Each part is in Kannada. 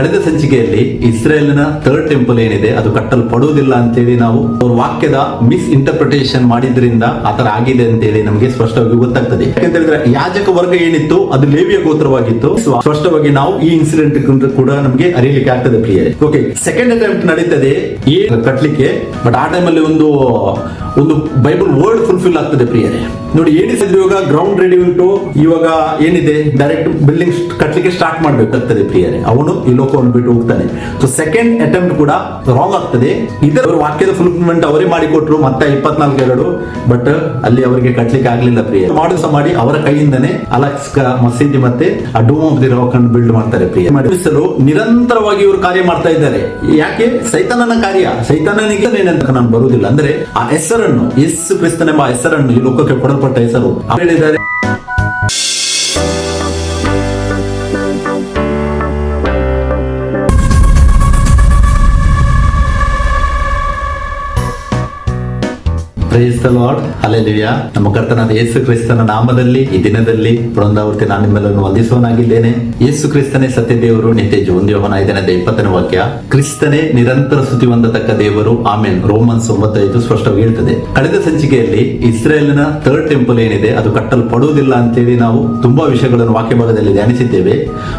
ಕಳೆದ ಸಂಚಿಕೆಯಲ್ಲಿ ಇಸ್ರೇಲ್ನ ಥರ್ಡ್ ಟೆಂಪಲ್ ಏನಿದೆ, ಅದು ಕಟ್ಟಲ್ಪಡುವುದಿಲ್ಲ ಅಂತೇಳಿ ನಾವು ಅವ್ರ ವಾಕ್ಯದ ಮಿಸ್ ಇಂಟರ್ಪ್ರಿಟೇಷನ್ ಮಾಡಿದ್ರಿಂದ ಆತರ ಆಗಿದೆ ಅಂತೇಳಿ ನಮಗೆ ಸ್ಪಷ್ಟವಾಗಿ ಗೊತ್ತಾಗ್ತದೆ. ಯಾಕಂತ ಹೇಳಿದ್ರೆ ಯಾಜಕ ವರ್ಗ ಏನಿತ್ತು, ಅದು ಲೇವಿಯ ಗೋತ್ರವಾಗಿತ್ತು. ಸ್ಪಷ್ಟವಾಗಿ ನಾವು ಈ ಇನ್ಸಿಡೆಂಟ್ ಕೂಡ ನಮಗೆ ಅರಿಯಲಿಕ್ಕೆ ಆಗ್ತದೆ ಪ್ರಿಯರೇ. ಓಕೆ ಸೆಕೆಂಡ್ ಅಟೆಂಪ್ಟ್ ನಡೀತದೆ, ಈ ಕಟ್ಲಿಕ್ಕೆ ಬಟ್ ಆ ಟೈಮಲ್ಲಿ ಒಂದು ಒಂದು ಬೈಬಲ್ ವರ್ಡ್ ಫುಲ್ಫಿಲ್ ಆಗ್ತದೆ ಪ್ರಿಯರೇ. ನೋಡಿ ಏನಿಸಿದ್ರು ಇವಾಗ ಗ್ರೌಂಡ್ ರೆಡಿ ಉಂಟು. ಇವಾಗ ಏನಿದೆ? ಡೈರೆಕ್ಟ್ ಬಿಲ್ಡಿಂಗ್ ಕಟ್ಲಿಕ್ಕೆ ಸ್ಟಾರ್ಟ್ ಮಾಡ್ಬೇಕಾಗ್ತದೆ ಪ್ರಿಯರೇ. ಅವನು ಈ ಲೋಕವನ್ನು ಬಿಟ್ಟು ಹೋಗ್ತಾನೆ. ಸೊ ಸೆಕೆಂಡ್ ಅಟೆಂಪ್ಟ್ ಕೂಡ ರಾಂಗ್ ಆಗ್ತದೆ. ಇದರ ವಾಕ್ಯದ ಫುಲ್ಫಿಲ್ಮೆಂಟ್ ಅವರೇ ಮಾಡಿಕೊಟ್ರು, ಮತ್ತೆ ಇಪ್ಪತ್ನಾಲ್ಕು, ಎರಡು. ಬಟ್ ಅಲ್ಲಿ ಅವರಿಗೆ ಕಟ್ಲಿಕ್ಕೆ ಆಗ್ಲಿಲ್ಲ ಪ್ರಿಯ ಮಾಡುಸ ಮಾಡಿ, ಅವರ ಕೈಯಿಂದನೇ ಅಲಕ್ಸ್ಕ ಮಸೀದಿ ಮತ್ತೆ ಆ ಡೂಮ್ ಆಫ್ ದಿ ರಾಕ್ ಅನ್ನು ಬಿಲ್ಡ್ ಮಾಡ್ತಾರೆ ಪ್ರಿಯ ನಿರಂತರವಾಗಿ ಇವರು ಕಾರ್ಯ ಮಾಡ್ತಾ ಇದ್ದಾರೆ. ಯಾಕೆ? ಸೈತಾನನ ಕಾರ್ಯ. ಸೈತಾನನಿಗೆ ಏನಂತ ನಾನು ಬರುವುದಿಲ್ಲ. ಅಂದ್ರೆ ಆ ಹೆಸರನ್ನು, ಯೇಸು ಕ್ರಿಸ್ತನೆಂಬ ಹೆಸರನ್ನು ಈ ಲೋಕಕ್ಕೆ ಕೊಡಲ್ಪಟ್ಟ ಹೆಸರು. ಅವ್ರು ಹೇಳಿದ್ದಾರೆ ಪ್ರೈಸ್ ಲಾರ್ಡ್ ನಮ್ಮ ಕರ್ತನಾದ ಯೇಸು ಕ್ರಿಸ್ತನ ನಾಮದಲ್ಲಿ ಈ ದಿನದಲ್ಲಿ ಬೃಂದಾವರ್ತಿ ನಾನು ನಿಮ್ಮೆಲ್ಲರನ್ನು ವಂದಿಸುವನಾಗಿದ್ದೇನೆ ಯೇಸು ಕ್ರಿಸ್ತನೇ ಸತ್ಯ ದೇವರು ನಿತ್ಯ ಜೀವನ ಐದನೇ ಇಪ್ಪತ್ತನೇ ವಾಕ್ಯ. ಕ್ರಿಸ್ತನೇ ನಿರಂತರ ಸ್ತುತಿ ಹೊಂದತಕ್ಕ ದೇವರು. ಆಮೇಲೆ ರೋಮನ್ಸ್ ಒಂಬತ್ತೈದು ಸ್ಪಷ್ಟವಾಗಿ ಹೇಳ್ತದೆ ಕಳೆದ ಸಂಚಿಕೆಯಲ್ಲಿ ಇಸ್ರೇಲ್ನ ಥರ್ಡ್ ಟೆಂಪಲ್ ಏನಿದೆ, ಅದು ಕಟ್ಟಲ್ಪಡುವುದಿಲ್ಲ ಅಂತೇಳಿ ನಾವು ತುಂಬಾ ವಿಷಯಗಳನ್ನು ವಾಕ್ಯ ಭಾಗದಲ್ಲಿ ಧ್ಯಾನಿಸಿದ್ದೇವೆ.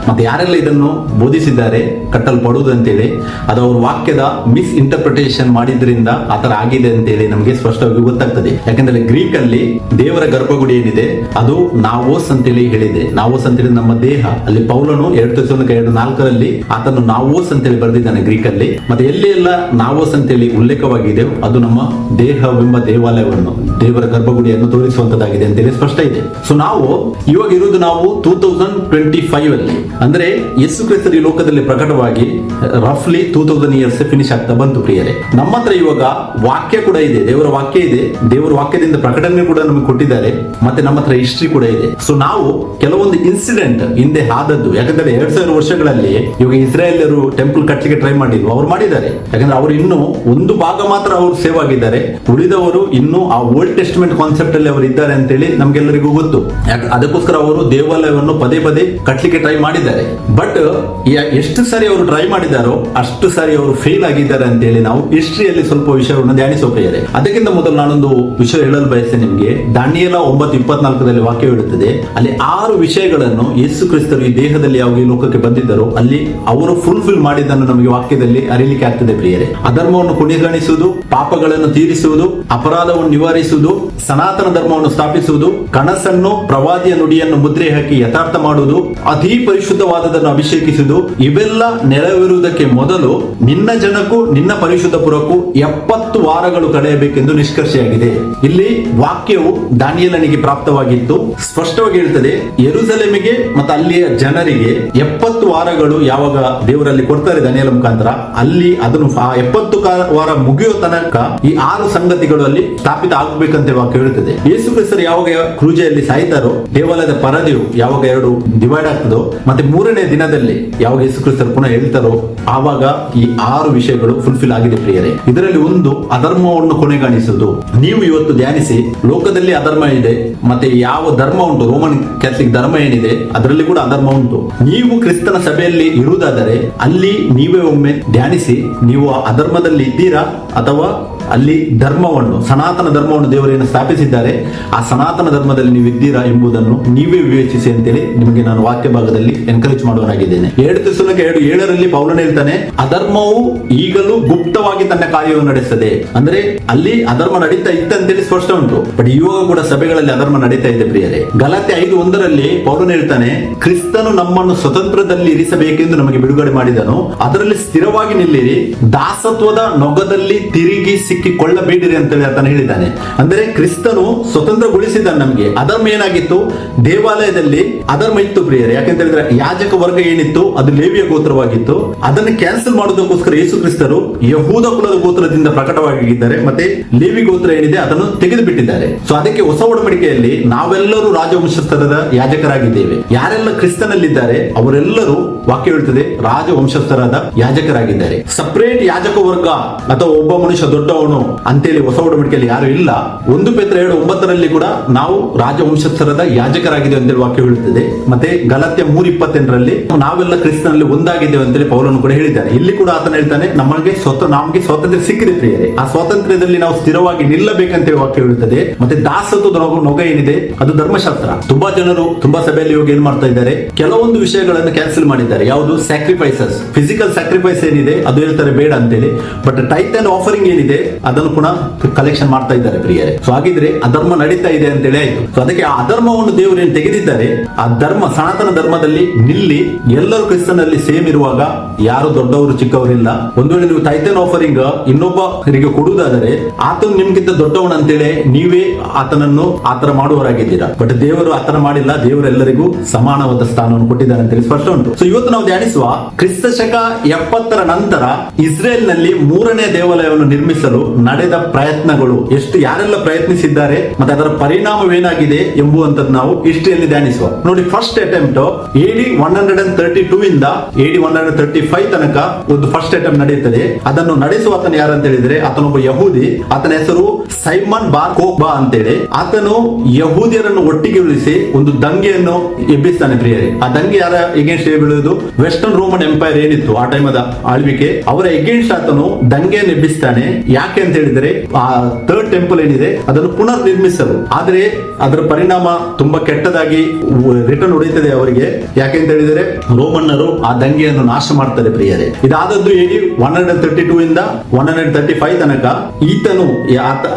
ಮತ್ತೆ ಯಾರೆಲ್ಲ ಇದನ್ನು ಬೋಧಿಸಿದ್ದಾರೆ, ಕಟ್ಟಲ್ಪಡುವುದು ಅಂತೇಳಿ, ಅದು ಅವ್ರ ವಾಕ್ಯದ ಮಿಸ್ ಇಂಟರ್ಪ್ರಿಟೇಷನ್ ಮಾಡಿದ್ರಿಂದ ಆತರ ಆಗಿದೆ ಅಂತೇಳಿ ನಮಗೆ ಸ್ಪಷ್ಟವಾಗಿ ಗೊತ್ತಾಗ್ತದೆ. ಯಾಕಂದ್ರೆ ಗ್ರೀಕ್ ಅಲ್ಲಿ ದೇವರ ಗರ್ಭಗುಡಿ ಏನಿದೆ, ಅದು ನಾವೋಸ್ ಅಂತೇಳಿ ಹೇಳಿದೆ. ನಾವೋಸ್ ಅಂತೇಳಿ ನಮ್ಮ ದೇಹ. ಅಲ್ಲಿ ಪೌಲನು ಎರಡು ತೋರಿಸೋದಕ್ಕೆ ಎರಡು ನಾಲ್ಕರಲ್ಲಿ ಆತನು ನಾವೋಸ್ ಅಂತೇಳಿ ಬರೆದಿದ್ದಾನೆ ಗ್ರೀಕ್ ಅಲ್ಲಿ ಮತ್ತೆ ಎಲ್ಲಿ ಎಲ್ಲ ನಾವೋಸ್ ಅಂತೇಳಿ ಉಲ್ಲೇಖವಾಗಿದೆ ಅದು ನಮ್ಮ ದೇಹವೆಂಬ ದೇವಾಲಯವನ್ನು, ದೇವರ ಗರ್ಭಗುಡಿಯನ್ನು ತೋರಿಸುವಂತದ್ದಾಗಿದೆ ಅಂತೇಳಿ ಸ್ಪಷ್ಟ ಇದೆ. ಸೊ ನಾವು ಇವಾಗ ಇರುವುದು ನಾವು ಟೂ ತೌಸಂಡ್ ಟ್ವೆಂಟಿ ಫೈವ್ ಅಲ್ಲಿ ಅಂದ್ರೆ ಯೇಸು ಕ್ರಿಸ್ತರಿ ಲೋಕದಲ್ಲಿ ಪ್ರಕಟವಾಗಿ ರಫ್ಲಿ ಟೂ ತೌಸಂಡ್ ಇಯರ್ಸ್ ಫಿನಿಶ್ ಆಗ್ತಾ ಬಂತು ಪ್ರಿಯರೇ. ನಮ್ಮ ಹತ್ರ ಇವಾಗ ವಾಕ್ಯ ಕೂಡ ಇದೆ. ದೇವರ ವಾಕ್ಯ ದೇವರ ವಾಕ್ಯದಿಂದ ಪ್ರಕಟಣೆ ಕೂಡ ನಮಗೆ ಕೊಟ್ಟಿದ್ದಾರೆ, ಮತ್ತೆ ನಮ್ಮ ಹತ್ರ ಹಿಸ್ಟ್ರಿ ಕೂಡ ಇದೆ. ಸೊ ನಾವು ಕೆಲವೊಂದು ಇನ್ಸಿಡೆಂಟ್ ಹಿಂದೆ ಆದದ್ದು, ಯಾಕಂದ್ರೆ ಎರಡ್ ಸಾವಿರ ವರ್ಷಗಳಲ್ಲಿ ಇವಾಗ ಇಸ್ರಾಯೇಲರು ಟೆಂಪಲ್ ಕಟ್ಟಲಿಕ್ಕೆ ಟ್ರೈ ಮಾಡಿದ್ರು, ಅವ್ರು ಮಾಡಿದ್ದಾರೆ. ಯಾಕಂದ್ರೆ ಅವರು ಇನ್ನು ಒಂದು ಭಾಗ ಮಾತ್ರ ಅವರು ಸೇವ್ ಆಗಿದ್ದಾರೆ. ಉಳಿದವರು ಇನ್ನು ಆ ಓಲ್ಡ್ ಟೆಸ್ಟ್ಮೆಂಟ್ ಕಾನ್ಸೆಪ್ಟ್ ಅಲ್ಲಿ ಅವರು ಇದ್ದಾರೆ ಅಂತ ಹೇಳಿ ನಮ್ಗೆಲ್ಲರಿಗೂ ಗೊತ್ತು. ಅದಕ್ಕೋಸ್ಕರ ಅವರು ದೇವಾಲಯವನ್ನು ಪದೇ ಪದೇ ಕಟ್ಟಲಿಕ್ಕೆ ಟ್ರೈ ಮಾಡಿದ್ದಾರೆ. ಬಟ್ ಎಷ್ಟು ಸಾರಿ ಅವರು ಟ್ರೈ ಮಾಡಿದಾರೋ ಅಷ್ಟು ಸಾರಿ ಅವರು ಫೇಲ್ ಆಗಿದ್ದಾರೆ ಅಂತ ಹೇಳಿ ನಾವು ಹಿಸ್ಟ್ರಿಯಲ್ಲಿ ಸ್ವಲ್ಪ ವಿಷಯವನ್ನು ಧ್ಯಾನಿಸೋಕೆ ಅದಕ್ಕಿಂತ ಮೊದಲು ನಾನೊಂದು ವಿಷಯ ಹೇಳಲು ಬಯಸ್ತೇನೆ ನಿಮಗೆ. ದಾಂಡಿಯಲ ಒಂಬತ್ತು ಇಪ್ಪತ್ನಾಲ್ಕರಲ್ಲಿ ವಾಕ್ಯ ಹೇಳುತ್ತದೆ, ಅಲ್ಲಿ ಆರು ವಿಷಯಗಳನ್ನು ಯೇಸು ಕ್ರಿಸ್ತರು ಈ ದೇಹದಲ್ಲಿ ಯಾವ ಲೋಕಕ್ಕೆ ಬಂದಿದ್ದರೋ. ಅಲ್ಲಿ ಅವರು ಫುಲ್ಫಿಲ್ ಮಾಡಿದ್ದನ್ನು ನಮಗೆ ವಾಕ್ಯದಲ್ಲಿ ಅರಿಲಿಕ್ಕೆ ಆಗ್ತದೆ ಪ್ರಿಯರೇ. ಅಧರ್ಮವನ್ನು ಕೊನೆಗಾಣಿಸುವುದು ಪಾಪಗಳನ್ನು ತೀರಿಸುವುದು, ಅಪರಾಧವನ್ನು ನಿವಾರಿಸುವುದು, ಸನಾತನ ಧರ್ಮವನ್ನು ಸ್ಥಾಪಿಸುವುದು, ಕನಸನ್ನು, ಪ್ರವಾದಿಯ ನುಡಿಯನ್ನು ಮುದ್ರೆ ಹಾಕಿ ಯಥಾರ್ಥ ಮಾಡುವುದು, ಅತಿ ಪರಿಶುದ್ಧವಾದದನ್ನು ಅಭಿಷೇಕಿಸುವುದು, ಇವೆಲ್ಲ ನೆರವೇರುವುದಕ್ಕೆ ಮೊದಲು ನಿನ್ನ ಜನಕ್ಕೂ ನಿನ್ನ ಪರಿಶುದ್ಧ ಪುರಕ್ಕೂ ಎಪ್ಪತ್ತು ವಾರಗಳು ಕಳೆಯಬೇಕೆಂದು ನಿಷ್ಕರ್ಷೆಯಾಗಿದೆ ಇಲ್ಲಿ ವಾಕ್ಯವು ದಾನಿಯಲನಿಗೆ ಪ್ರಾಪ್ತವಾಗಿತ್ತು. ಸ್ಪಷ್ಟವಾಗಿ ಹೇಳ್ತದೆ, ಯೆರೂಸಲೇಮಿಗೆ ಮತ್ತೆ ಅಲ್ಲಿಯ ಜನರಿಗೆ ಎಪ್ಪತ್ತು ವಾರಗಳು ಯಾವಾಗ ದೇವರಲ್ಲಿ ಕೊಡ್ತಾರೆ ದಾನಿಯಲ ಮುಖಾಂತರ, ಅಲ್ಲಿ ಅದನ್ನು ಆ ಎಪ್ಪತ್ತು ವಾರ ಮುಗಿಯೋ ತನಕ ಈ ಆರು ಸಂಗತಿಗಳು ಅಲ್ಲಿ ಸ್ಥಾಪಿತ ಆಗ್ಬೇಕಂತ ವಾಕ್ಯ ಹೇಳುತ್ತದೆ ಯೇಸು ಕ್ರಿಸ್ತರು ಯಾವಾಗ ಕ್ರೂಜೆಯಲ್ಲಿ ಸಾಯ್ತಾರೋ, ದೇವಾಲಯದ ಪರದೆಯು ಯಾವಾಗ ಎರಡು ಡಿವೈಡ್ ಆಗ್ತದೋ, ಮತ್ತೆ ಮೂರನೇ ದಿನದಲ್ಲಿ ಯಾವಾಗ ಯೇಸು ಕ್ರಿಸ್ತರು ಪುನಃ ಹೇಳ್ತಾರೋ, ಆವಾಗ ಈ ಆರು ವಿಷಯಗಳು ಫುಲ್ಫಿಲ್ ಆಗಿದೆ ಪ್ರಿಯರೇ. ಇದರಲ್ಲಿ ಒಂದು ಅಧರ್ಮವನ್ನು ಕೊನೆಗಾಣಿಸುವುದು. ನೀವು ಇವತ್ತು ಧ್ಯಾನಿಸಿ, ಲೋಕದಲ್ಲಿ ಅಧರ್ಮ ಇದೆ, ಮತ್ತೆ ಯಾವ ಧರ್ಮ ಉಂಟು? ರೋಮನ್ ಕ್ಯಾಥಲಿಕ್ ಧರ್ಮ ಏನಿದೆ? ಅದರಲ್ಲಿ ಕೂಡ ಅಧರ್ಮ ಉಂಟು. ನೀವು ಕ್ರಿಸ್ತನ ಸಭೆಯಲ್ಲಿ ಇರುವುದಾದರೆ, ಅಲ್ಲಿ ನೀವೇ ಒಮ್ಮೆ ಧ್ಯಾನಿಸಿ, ನೀವು ಅಧರ್ಮದಲ್ಲಿ ಇದ್ದೀರಾ ಅಥವಾ ಅಲ್ಲಿ ಧರ್ಮವನ್ನು, ಸನಾತನ ಧರ್ಮವನ್ನು ದೇವರೇನು ಸ್ಥಾಪಿಸಿದ್ದಾರೆ, ಆ ಸನಾತನ ಧರ್ಮದಲ್ಲಿ ನೀವು ಇದ್ದೀರಾ ಎಂಬುದನ್ನು ನೀವೇ ವಿವೇಚಿಸಿ ಅಂತೇಳಿ ನಿಮಗೆ ನಾನು ವಾಕ್ಯ ಭಾಗದಲ್ಲಿ ಎನ್ಕರೇಜ್ ಮಾಡುವನಾಗಿದ್ದೇನೆ ಎರಡು ತಿರುಸಲಕ್ಕೆ ಎರಡು ಏಳರಲ್ಲಿ ಪೌಲನ ಹೇಳ್ತಾನೆ, ಅಧರ್ಮವು ಈಗಲೂ ಗುಪ್ತವಾಗಿ ತನ್ನ ಕಾರ್ಯವನ್ನು ನಡೆಸ್ತದೆ ಅಂದ್ರೆ ಅಲ್ಲಿ ಅಧರ್ಮ ನಡೀತಾ ಇತ್ತಂತೇಳಿ ಸ್ಪಷ್ಟ ಉಂಟು. ಬಟ್ ಇವಾಗ ಕೂಡ ಸಭೆಗಳಲ್ಲಿ ಅಧರ್ಮ ನಡೀತಾ ಇದೆ ಪ್ರಿಯರೇ. ಗಲಾತೆ ಐದು ಒಂದರಲ್ಲಿ ಪೌಲನ ಹೇಳ್ತಾನೆ, ಕ್ರಿಸ್ತನು ನಮ್ಮನ್ನು ಸ್ವತಂತ್ರದಲ್ಲಿ ಇರಿಸಬೇಕೆಂದು ನಮಗೆ ಬಿಡುಗಡೆ ಮಾಡಿದನು. ಅದರಲ್ಲಿ ಸ್ಥಿರವಾಗಿ ನಿಲ್ಲಿರಿ. ದಾಸತ್ವದ ನೊಗದಲ್ಲಿ ತಿರುಗಿ ಸಿಕ್ಕಿಕೊಳ್ಳಬೇಡಿರಿ ಅಂತೇಳಿ ಆತನು ಹೇಳಿದ್ದಾನೆ. ಅಂದರೆ ಕ್ರಿಸ್ತನು ಸ್ವತಂತ್ರಗೊಳಿಸಿದ್ದಾನೆ ನಮಗೆ. ಅಧರ್ಮ ಏನಾಗಿತ್ತು ದೇವಾಲಯದಲ್ಲಿ ಅಧರ್ಮ ಇತ್ತು ಪ್ರಿಯರ್ ಯಾಕಂತ ಹೇಳಿದ್ರೆ ಯಾಜಕ ವರ್ಗ ಏನಿತ್ತು ಅದು ಲೇವಿಯ ಗೋತ್ರವಾಗಿತ್ತು. ಅದನ್ನು ಕ್ಯಾನ್ಸಲ್ ಮಾಡೋದಕ್ಕೋಸ್ಕರ ಯೇಸು ಕ್ರಿಸ್ತರು ಯಹೂದ ಕುಲದ ಗೋತ್ರದಿಂದ ಪ್ರಕಟವಾಗಿದ್ದಾರೆ, ಮತ್ತೆ ಲೇವಿ ಗೋತ್ರ ಏನಿದೆ ಅದನ್ನು ತೆಗೆದು ಬಿಟ್ಟಿದ್ದಾರೆ ಸೊ ಅದಕ್ಕೆ ಹೊಸ ಒಡಂಬಡಿಕೆಯಲ್ಲಿ ನಾವೆಲ್ಲರೂ ರಾಜವಂಶಸ್ಥರದ ಯಾಜಕರಾಗಿದ್ದೇವೆ. ಯಾರೆಲ್ಲ ಕ್ರಿಸ್ತನಲ್ಲಿದ್ದಾರೆ, ಅವರೆಲ್ಲರೂ ವಾಕ್ಯ ಹೇಳ್ತದೆ, ರಾಜವಂಶಸ್ಥರಾದ ಯಾಜಕರಾಗಿದ್ದಾರೆ. ಸಪರೇಟ್ ಯಾಜಕ ವರ್ಗ ಅಥವಾ ಒಬ್ಬ ಮನುಷ್ಯ ದೊಡ್ಡವನು ಅಂತೇಳಿ ಹೊಸ ಒಡಂಬಡಿಕೆಯಲ್ಲಿ ಯಾರು ಇಲ್ಲ. ಒಂದು ಪೇತ್ರ ಎರಡು ಒಂಬತ್ತರಲ್ಲಿ ಕೂಡ ನಾವು ರಾಜವಂಶಸ್ಥರದ ಯಾಜಕರಾಗಿದೆ ಅಂತೇಳಿ ವಾಕ್ಯ ಹೇಳುತ್ತದೆ ಹೇಳಿದೆ. ಮತ್ತೆ ಗಲತ್ಯ ಮೂರ್ ಇಪ್ಪತ್ತೆಂಟರಲ್ಲಿ ನಾವೆಲ್ಲ ಕ್ರಿಸ್ತನಲ್ಲಿ ಒಂದಾಗಿದ್ದೇವೆ ಅಂತೇಳಿ ಪೌಲನು ಕೂಡ ಹೇಳಿದ್ದಾರೆ ಇಲ್ಲಿ ಕೂಡ ಆತನ ಹೇಳ್ತಾನೆ, ನಮಗೆ ಸ್ವತಃ, ನಮಗೆ ಸ್ವಾತಂತ್ರ್ಯ ಸಿಕ್ಕಿದೆ ಪ್ರಿಯರೇ. ಆ ಸ್ವಾತಂತ್ರ್ಯದಲ್ಲಿ ನಾವು ಸ್ಥಿರವಾಗಿ ನಿಲ್ಲಬೇಕಂತ ವಾಕ್ಯ ಹೇಳುತ್ತದೆ. ಮತ್ತೆ ದಾಸತ್ವ ನೊಗ- ನೊಗ ಏನಿದೆ? ಅದು ಧರ್ಮಶಾಸ್ತ್ರ. ತುಂಬಾ ಜನರು ತುಂಬಾ ಸಭೆಯಲ್ಲಿ ಹೋಗಿ ಏನ್ ಮಾಡ್ತಾ ಇದ್ದಾರೆ? ಕೆಲವೊಂದು ವಿಷಯಗಳನ್ನು ಕ್ಯಾನ್ಸಲ್ ಮಾಡಿದ್ದಾರೆ. ಯಾವುದು? ಸ್ಯಾಕ್ರಿಫೈಸಸ್ ಫಿಸಿಕಲ್ ಸ್ಯಾಕ್ರಿಫೈಸ್ ಏನಿದೆ? ಅದು ಹೇಳ್ತಾರೆ ಬೇಡ ಅಂತೇಳಿ. ಬಟ್ ಟೈಟ್ ಅಂಡ್ ಆಫರಿಂಗ್ ಏನಿದೆ? ಅದನ್ನು ಕೂಡ ಕಲೆಕ್ಷನ್ ಮಾಡ್ತಾ ಇದ್ದಾರೆ ಪ್ರಿಯರೇ. ಸೊ ಹಾಗಿದ್ರೆ ಅಧರ್ಮ ನಡೀತಾ ಇದೆ ಅಂತೇಳಿ ಆಯ್ತು. ಸೊ ಅದಕ್ಕೆ ಆ ಅಧರ್ಮವನ್ನು ದೇವರು ಏನ್ ತೆಗೆದಿದ್ದಾರೆ? ಆ ಧರ್ಮ, ಸನಾತನ ಧರ್ಮದಲ್ಲಿ ನಿಲ್ಲಿ ಎಲ್ಲರೂ ಕ್ರಿಸ್ತನಲ್ಲಿ ಸೇಮ್ ಇರುವಾಗ ಯಾರು ದೊಡ್ಡವರು, ಚಿಕ್ಕವರಿಲ್ಲ. ಒಂದು ವೇಳೆ ನೀವು ಟೈತನ್ ಆಫರಿಂಗ್ ಇನ್ನೊಬ್ಬರಿಗೆ ಕೊಡುವುದಾದರೆ ಆತನು ನಿಮ್ಗಿಂತ ದೊಡ್ಡವನು ಅಂತೇಳಿ ನೀವೇ ಆತನನ್ನು ಆತರ ಮಾಡುವವರಾಗಿದ್ದೀರಾ? ಬಟ್ ದೇವರು ಆತರ ಮಾಡಿಲ್ಲ, ದೇವರೆಲ್ಲರಿಗೂ ಸಮಾನವಾದ ಸ್ಥಾನವನ್ನು ಕೊಟ್ಟಿದ್ದಾರೆ ಅಂತೇಳಿ ಸ್ಪಷ್ಟ ಉಂಟು. ಸೊ ಇವತ್ತು ನಾವು ಧ್ಯಾನಿಸುವ ಕ್ರಿಸ್ತ ಶಕ ಎಪ್ಪತ್ತರ ನಂತರ ಇಸ್ರೇಲ್ನಲ್ಲಿ ಮೂರನೇ ದೇವಾಲಯವನ್ನು ನಿರ್ಮಿಸಲು ನಡೆದ ಪ್ರಯತ್ನಗಳು ಎಷ್ಟು, ಯಾರೆಲ್ಲ ಪ್ರಯತ್ನಿಸಿದ್ದಾರೆ ಮತ್ತೆ ಅದರ ಪರಿಣಾಮವೇನಾಗಿದೆ ಎಂಬುವಂತದ್ದು ನಾವು ಹಿಸ್ಟ್ರಿಯಲ್ಲಿ ಧ್ಯಾನಿಸುವ. ನೋಡಿ first attempt AD one hundred and thirty two ಇಂದ AD one hundred thirty five ತನಕ ಒಂದು ಫಸ್ಟ್ ಅಟೆಂಪ್ಟ್ ನಡೆಯುತ್ತದೆ. ಅದನ್ನು ನಡೆಸುವ ಯಾರು ಅಂತ ಹೇಳಿದ್ರೆ ಆತನೊಬ್ಬ ಯಹೂದಿ. ಆತನ ಹೆಸರು ಸೈಮನ್ ಬಾರ್ ಕೋಬಾ ಅಂತೇಳಿ. ಆತನು ಯಹೂದಿಯರನ್ನು ಒಟ್ಟಿಗೆ ಉಳಿಸಿ ಒಂದು ದಂಗೆಯನ್ನು ಎಬ್ಬಿಸ್ತಾನೆ ಪ್ರಿಯರೇ. ಆ ದಂಗೆ ಯಾರ ಎಗೇನ್ಸ್ಟ್ ಬೀಳುವುದು? ವೆಸ್ಟರ್ನ್ ರೋಮನ್ ಎಂಪೈರ್ ಏನಿತ್ತು ಆ ಟೈಮದ ಆಳ್ವಿಕೆ, ಅವರ ಎಗೇನ್ಸ್ಟ್ ಆತನು ದಂಗೆಯನ್ನು ಎಬ್ಬಿಸ್ತಾನೆ. ಯಾಕೆ ಅಂತ ಹೇಳಿದ್ರೆ, ಆ ಥರ್ಡ್ ಟೆಂಪಲ್ ಏನಿದೆ, ಅದನ್ನು ಪುನರ್ ನಿರ್ಮಿಸಲು ಆದ್ರೆ ಅದರ ಪರಿಣಾಮ ತುಂಬಾ ಕೆಟ್ಟದಾಗಿ ರಿಟರ್ನ್ ಹೊಡೆಯುತ್ತದೆ ಅವರಿಗೆ. ಯಾಕೆ ಅಂತ ಹೇಳಿದರೆ, ರೋಮನ್ನರು ಆ ದಂಗೆಯನ್ನು ನಾಶ ಮಾಡ್ತಾರೆ ಪ್ರಿಯರೇ. ಇದಾದದ್ದು ಹೇಳಿ ಒನ್ ಹಂಡ್ರೆಡ್ ತರ್ಟಿ ಟೂ ಇಂದ ಒನ್ ಹಂಡ್ರೆಡ್ ತರ್ಟಿ ಫೈವ್ ತನಕ ಈತನು